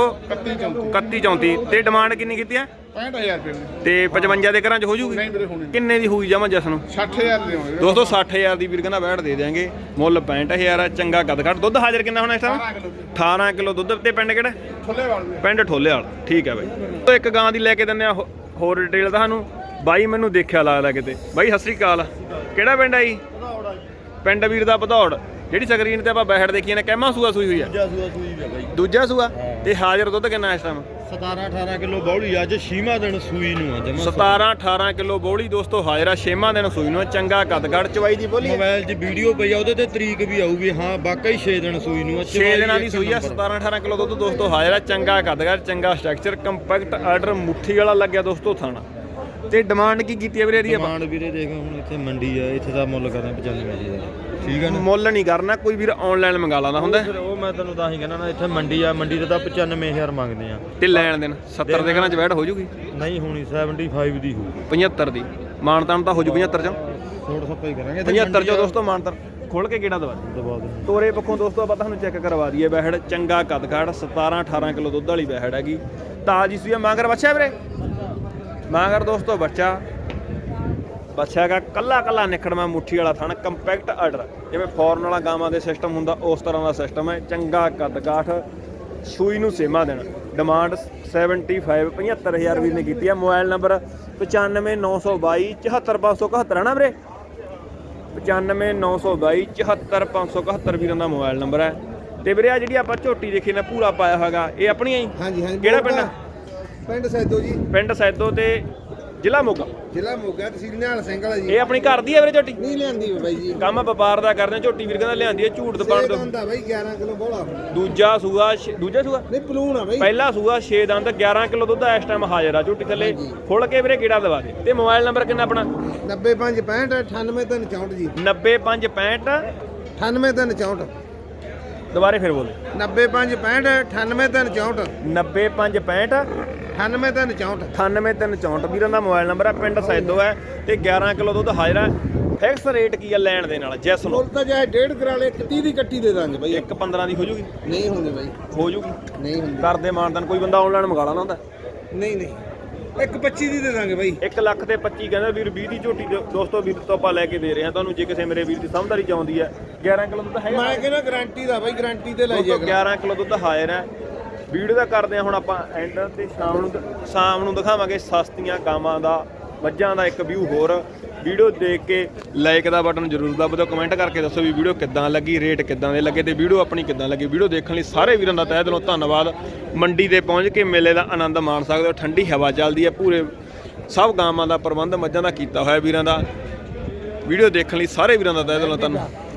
A: 3134 ਤੇ ਡਿਮਾਂਡ ਕਿੰਨੀ ਕੀਤੀ ਹੈ?
D: 65000 ਰੁਪਏ ਨੇ
A: ਤੇ 55 ਦੇ ਘਰਾਂ 'ਚ ਹੋ ਜੂਗੀ?
D: ਨਹੀਂ ਵੀਰੇ ਹੋਣੇ
A: ਕਿੰਨੇ ਦੀ ਹੋਈ ਜਾਵਾਂ ਜਸ ਨੂੰ
D: 60000 ਦੇ ਹੋਣਗੇ।
A: ਦੋਸਤੋ 60000 ਦੀ ਵੀਰ ਕਹਿੰਦਾ ਬੈਠ ਦੇ ਦਿਆਂਗੇ। ਮੁੱਲ 65000 ਆ ਚੰਗਾ ਕੱਦ ਕਾਟ ਦੁੱਧ ਹਾਜ਼ਰ ਕਿੰਨਾ ਹੋਣਾ ਇਸ ਟਾਈਮ
D: 18 ਕਿਲੋ
A: 18 ਕਿਲੋ ਦੁੱਧ ਤੇ ਪਿੰਡ ਕਿਹੜਾ?
D: ਥੱਲੇ ਵਾਲ
A: ਪਿੰਡ ਠੋਲੇ ਵਾਲ। ਠੀਕ ਹੈ ਬਾਈ। ਤੋਂ ਇੱਕ ਗਾਂ ਦੀ ਲੈ ਕੇ ਦਿੰਦੇ ਆ ਹੋ- ਹੋਰ ਡਿਟੇਲ ਤੁਹਾਨੂੰ। ਬਾਈ ਮੈਨੂੰ ਦੇਖਿਆ ਲੱਗਦਾ ਕਿਤੇ। ਬਾਈ ਸਤਿ ਸ੍ਰੀ ਅਕਾਲ। ਕਿਹੜਾ ਪਿੰਡ ਆ ਜੀ। ਪਿੰਡ ਵੀਰ ਦਾ ਭਦੌੜ। ਜਿਹੜੀ ਸਕਰੀਨ ਤੇ ਆਪਾਂ ਬੈਠ ਦੇਖੀ ਨੇ ਕਹਿਮਾ ਸੂਆ ਸੂਈ ਹੋਈ ਆ?
E: ਦੂਜਾ ਸੂਆ ਸੂਈ ਆ ਬਾਈ।
A: ਦੂਜਾ ਸੂਆ? ਤੇ ਹਾਜ਼ਰ ਦੁੱਧ ਕਿੰਨਾ ਇਸ ਟਾਈਮ
E: 17 18 ਕਿਲੋ ਬੌਲੀ ਅੱਜ ਛੀਵਾਂ ਦਿਨ ਸੂਈ ਨੂੰ ਆ ਜਮਾ
A: 17 18 ਕਿਲੋ ਬੋਲੀ ਦੋਸਤੋ ਹਾਜ਼ਰ ਆ ਛੇਵਾਂ ਦਿਨ ਸੂਈ ਨੂੰ ਆ, ਚੰਗਾ ਕੱਦਗੜ ਚਵਾਈ ਦੀ ਬੋਲੀ
E: ਮੋਬਾਈਲ 'ਚ ਵੀਡੀਓ ਪਈ ਆ ਉਹਦੇ ਤੇ ਤਰੀਕ ਵੀ ਆਊਗੀ ਹਾਂ ਵਾਕਈ 6 ਦਿਨ ਸੂਈ ਨੂੰ ਆ
A: 6 ਦਿਨਾਂ ਦੀ ਸੂਈ ਆ 17 18 ਕਿਲੋ ਦੁੱਧ ਦੋਸਤੋ ਹਾਜ਼ਰ ਆ ਚੰਗਾ ਕੱਦਗੜ ਚੰਗਾ ਸਟਰਕਚਰ ਕੰਪੈਕਟ ਆਰਡਰ ਮੁੱਠੀ ਵਾਲਾ ਲੱਗਿਆ ਦੋਸਤੋ ਥਾਣਾ। ਤੇ ਡਿਮਾਂਡ ਕੀ ਕੀਤੀ ਹੈ ਵੀਰੇ ਇਹਦੀ ਆਪਾਂ?
E: ਡਿਮਾਂਡ ਵੀਰੇ ਦੇਖ ਹੁਣ ਇੱਥੇ ਮੰਡੀ ਆ ਇੱਥੇ ਦਾ ਮੁੱਲ ਕਰਦਾ 95000 ਠੀਕ ਆ ਨਾ?
A: ਮੁੱਲ ਨਹੀਂ ਕਰਨਾ ਕੋਈ ਵੀਰ ਆਨਲਾਈਨ ਮੰਗਾ ਲਾਂਦਾ ਹੁੰਦਾ।
E: ਫਿਰ ਉਹ ਮੈਂ ਤੈਨੂੰ ਤਾਂ ਹੀ ਕਹਿੰਦਾ ਨਾ ਇੱਥੇ ਮੰਡੀ ਆ ਮੰਡੀ ਤੇ ਤਾਂ 95000 ਮੰਗਦੇ ਆ।
A: ਤੇ ਲੈਣ ਦੇਣ 70 ਦੇ ਘਰਾਂ ਚ ਬੈਠ ਹੋ ਜੂਗੀ?
E: ਨਹੀਂ ਹੋਣੀ 75 ਦੀ ਹੋਊ।
A: 75 ਦੀ। ਮਾਨਤਾਨ ਤਾਂ ਹੋ ਜੂ 75 ਚ।
E: ਸੱਪਾ ਹੀ ਕਰਾਂਗੇ।
A: 75 ਚੋਂ ਦੋਸਤੋ ਮਾਨਤਰ ਖੋਲ ਕੇ ਕਿਹੜਾ ਦਵਾ ਦਿਓ।
E: ਦਬਾ ਦੇ।
A: ਤੋਰੇ ਪੱਖੋਂ ਦੋਸਤੋ ਆਪਾਂ ਤੁਹਾਨੂੰ ਚੈੱਕ ਕਰਵਾ ਦਈਏ ਬਹਿੜ ਚੰਗਾ ਕਦਕਾੜ 17 18 ਕਿਲੋ ਦੁੱਧ ਵਾਲੀ ਬਹਿੜ ਹੈਗੀ। ਤਾਜੀ ਸੂਆ ਮਾਂਗਰ ਬੱਚਾ ਵੀਰੇ? ਮਾਂਗਰ ਦੋਸਤੋ ਬੱਚਾ ਬੱਚਾ ਹੈਗਾ ਕੱਲਾ ਕੱਲਾ ਨਿਖੜਵਾ ਮੁੱਠੀ ਵਾਲਾ ਥਣ ਕੰਪੈਕਟ ਆਰਡਰ ਜਿਵੇਂ ਫੋਰਨ ਵਾਲਾ ਗਾਵਾਂ ਦੇ ਸਿਸਟਮ ਹੁੰਦਾ ਉਸ ਤਰ੍ਹਾਂ ਦਾ ਸਿਸਟਮ ਹੈ। ਚੰਗਾ ਕਦਕਾਠ ਸੂਈ ਨੂੰ ਸੇਮਾ ਦੇਣਾ। ਡਿਮਾਂਡ 75 75000 ਵੀਰ ਨੇ ਕੀਤੀ ਹੈ ਮੋਬਾਈਲ ਨੰਬਰ 95922 74571 ਹੈ ਨਾ ਵੀਰੇ? 95922 74571 ਵੀਰਾਂ ਦਾ ਮੋਬਾਈਲ ਨੰਬਰ ਹੈ। ਤੇ ਵੀਰੇ ਆ ਜਿਹੜੀ ਆਪਾਂ ਝੋਟੀ ਦੇਖੀ ਨਾ ਪੂਰਾ ਪਾਇਆ ਹੈਗਾ। ਇਹ ਆਪਣੀਆਂ ਹੀ
C: ਹਾਂਜੀ ਹਾਂਜੀ
A: ਕਿਹੜਾ ਪਿੰਡ?
C: ਪਿੰਡ ਸੈਦੋ ਜੀ।
A: ਪਿੰਡ ਸੈਦੋ ਤੇ ਜ਼ਿਲ੍ਹਾ ਮੋਗਾ।
C: ਜ਼ਿਲ੍ਹਾ ਮੋਗਾ ਤਹਿਸੀਲ ਨਿਹਾਲ ਸਿੰਘ ਵਾਲਾ ਜੀ।
A: ਇਹ ਆਪਣੀ ਘਰ ਦੀ ਹੈ ਵੀਰੇ ਝੋਟੀ?
C: ਨਹੀਂ ਲਿਆਂਦੀ ਬਾਈ ਜੀ।
A: ਕੰਮ ਵਪਾਰ ਦਾ ਕਰਦੇ ਆ, ਝੋਟੀ ਵੀਰ ਕਹਿੰਦਾ ਲਿਆਂਦੀ ਹੈ ਝੂਠ ਦੁਕਾਨ
C: ਛੇ
A: ਤੋਂ
C: ਆ ਬਾਈ 11 ਕਿਲੋ ਬੋਲਾ
A: ਦੂਜਾ ਸੂਆ ਛੇ- ਦੂਜਾ ਸੂਆ?
C: ਨਹੀਂ ਪਲੂਣ ਆ ਬਾਈ।
A: ਪਹਿਲਾ ਸੂਆ 6 ਦੰਦ 11 ਕਿਲੋ ਦੁੱਧ ਇਸ ਟਾਈਮ ਹਾਜ਼ਰ ਆ ਝੋਟੀ ਥੱਲੇ। ਖੁੱਲ ਕੇ ਵੀਰੇ ਕੀੜਾ ਦਵਾ ਦੇ। ਤੇ ਮੋਬਾਈਲ ਨੰਬਰ ਕਿੰਨਾ ਆਪਣਾ?
C: 95 65 98 ਤਿੰਨ 64 ਜੀ।
A: 90565
C: 98 ਤਿੰਨ 64
A: ਦੁਬਾਰੇ ਫਿਰ ਬੋਲੇ।
C: 95 65 98 ਤਿੰਨ 64
A: 90565
C: 98 ਤਿੰਨ 64
A: 98364 ਵੀਰਾਂ ਦਾ ਮੋਬਾਈਲ ਨੰਬਰ ਹੈ ਪਿੰਡ ਸੈਦੋ ਹੈ ਤੇ 11 ਕਿਲੋ ਦੁੱਧ ਹਾਜ਼ਰ ਹੈ। ਫਿਕਸ ਰੇਟ ਕੀ ਹੈ ਲੈਣ ਦੇ ਨਾਲ? ਜੈਸ ਲੋ
C: ਮੁੱਲ ਤਾਂ ਜਾਏ ਡੇਢ ਕਰਾ ਲੇ 30 ਦੀ ਕੱਟੀ ਦੇ ਦਾਂਗੇ ਬਾਈ।
A: 1 15 ਦੀ ਹੋ ਜੂਗੀ?
C: ਨਹੀਂ ਹੁੰਦੀ ਬਾਈ।
A: ਹੋ ਜੂਗੀ?
C: ਨਹੀਂ ਹੁੰਦੀ।
A: ਕਰਦੇ ਮਾਨਦਾਨ ਕੋਈ ਬੰਦਾ ਆਨਲਾਈਨ ਮੰਗਾ ਲਾਣਾ ਹੁੰਦਾ?
C: ਨਹੀਂ ਨਹੀਂ। ਇੱਕ 25 ਦੀ ਦੇ ਦਾਂਗੇ ਬਾਈ।
A: 1 ਲੱਖ ਤੇ 25 ਕਹਿੰਦਾ ਵੀਰ 20 ਦੀ ਝੋਟੀ ਦੋਸਤੋ ਵੀਰ ਤੋਂ ਆਪਾਂ ਲੈ ਕੇ ਦੇ ਰਹੇ ਹਾਂ। ਤੁਹਾਨੂੰ ਜੇ ਕਿਸੇ ਮੇਰੇ ਵੀਰ ਦੀ ਸਮਝਦਾਰੀ ਚ ਆਉਂਦੀ ਹੈ। 11 ਕਿਲੋ ਦੁੱਧ ਹੈਗਾ?
C: ਮੈਂ ਕਹਿੰਦਾ ਗਾਰੰਟੀ ਦਾ ਬਾਈ ਗਾਰੰਟੀ ਤੇ ਲੈ ਜਾਏਗਾ।
A: 11 ਕਿਲੋ ਦੁੱਧ ਹਾਜ਼ਰ ਹੈ। ਵੀਡੀਓ ਦਾ ਕਰਦੇ ਹਾਂ ਹੁਣ ਆਪਾਂ ਐਂਡ ਤੇ ਸ਼ਾਮ ਨੂੰ ਸ਼ਾਮ ਨੂੰ ਦਿਖਾਵਾਂਗੇ ਸਸਤੀਆਂ ਗਾਵਾਂ ਦਾ, ਮੱਝਾਂ ਦਾ ਇੱਕ ਵਿਊ ਹੋਰ। ਵੀਡੀਓ ਦੇਖ ਕੇ ਲਾਈਕ ਦਾ ਬਟਨ ਜ਼ਰੂਰ ਦਬਾ ਦਿਓ ਕਮੈਂਟ ਕਰਕੇ ਦੱਸੋ ਵੀ ਵੀਡੀਓ ਕਿੱਦਾਂ ਲੱਗੀ ਰੇਟ ਕਿੱਦਾਂ ਦੇ ਲੱਗੇ ਤੇ ਵੀਡੀਓ ਆਪਣੀ ਕਿੱਦਾਂ ਲੱਗੀ। ਵੀਡੀਓ ਦੇਖਣ ਲਈ ਸਾਰੇ ਵੀਰਾਂ ਦਾ ਤਹਿ ਦਿਲੋਂ ਧੰਨਵਾਦ। ਮੰਡੀ ਤੇ ਪਹੁੰਚ ਕੇ ਮੇਲੇ ਦਾ ਆਨੰਦ ਮਾਣ ਸਕਦੇ ਹੋ। ਠੰਡੀ ਹਵਾ ਚੱਲਦੀ ਹੈ, ਪੂਰੇ ਸਭ ਗਾਵਾਂ ਦਾ ਪ੍ਰਬੰਧ ਮੱਝਾਂ ਦਾ ਕੀਤਾ ਹੋਇਆ ਵੀਰਾਂ ਦਾ। ਵੀਡੀਓ ਦੇਖਣ ਲਈ ਸਾਰੇ ਵੀਰਾਂ ਦਾ ਤਹਿ ਦਿਲੋਂ ਧੰਨਵਾਦ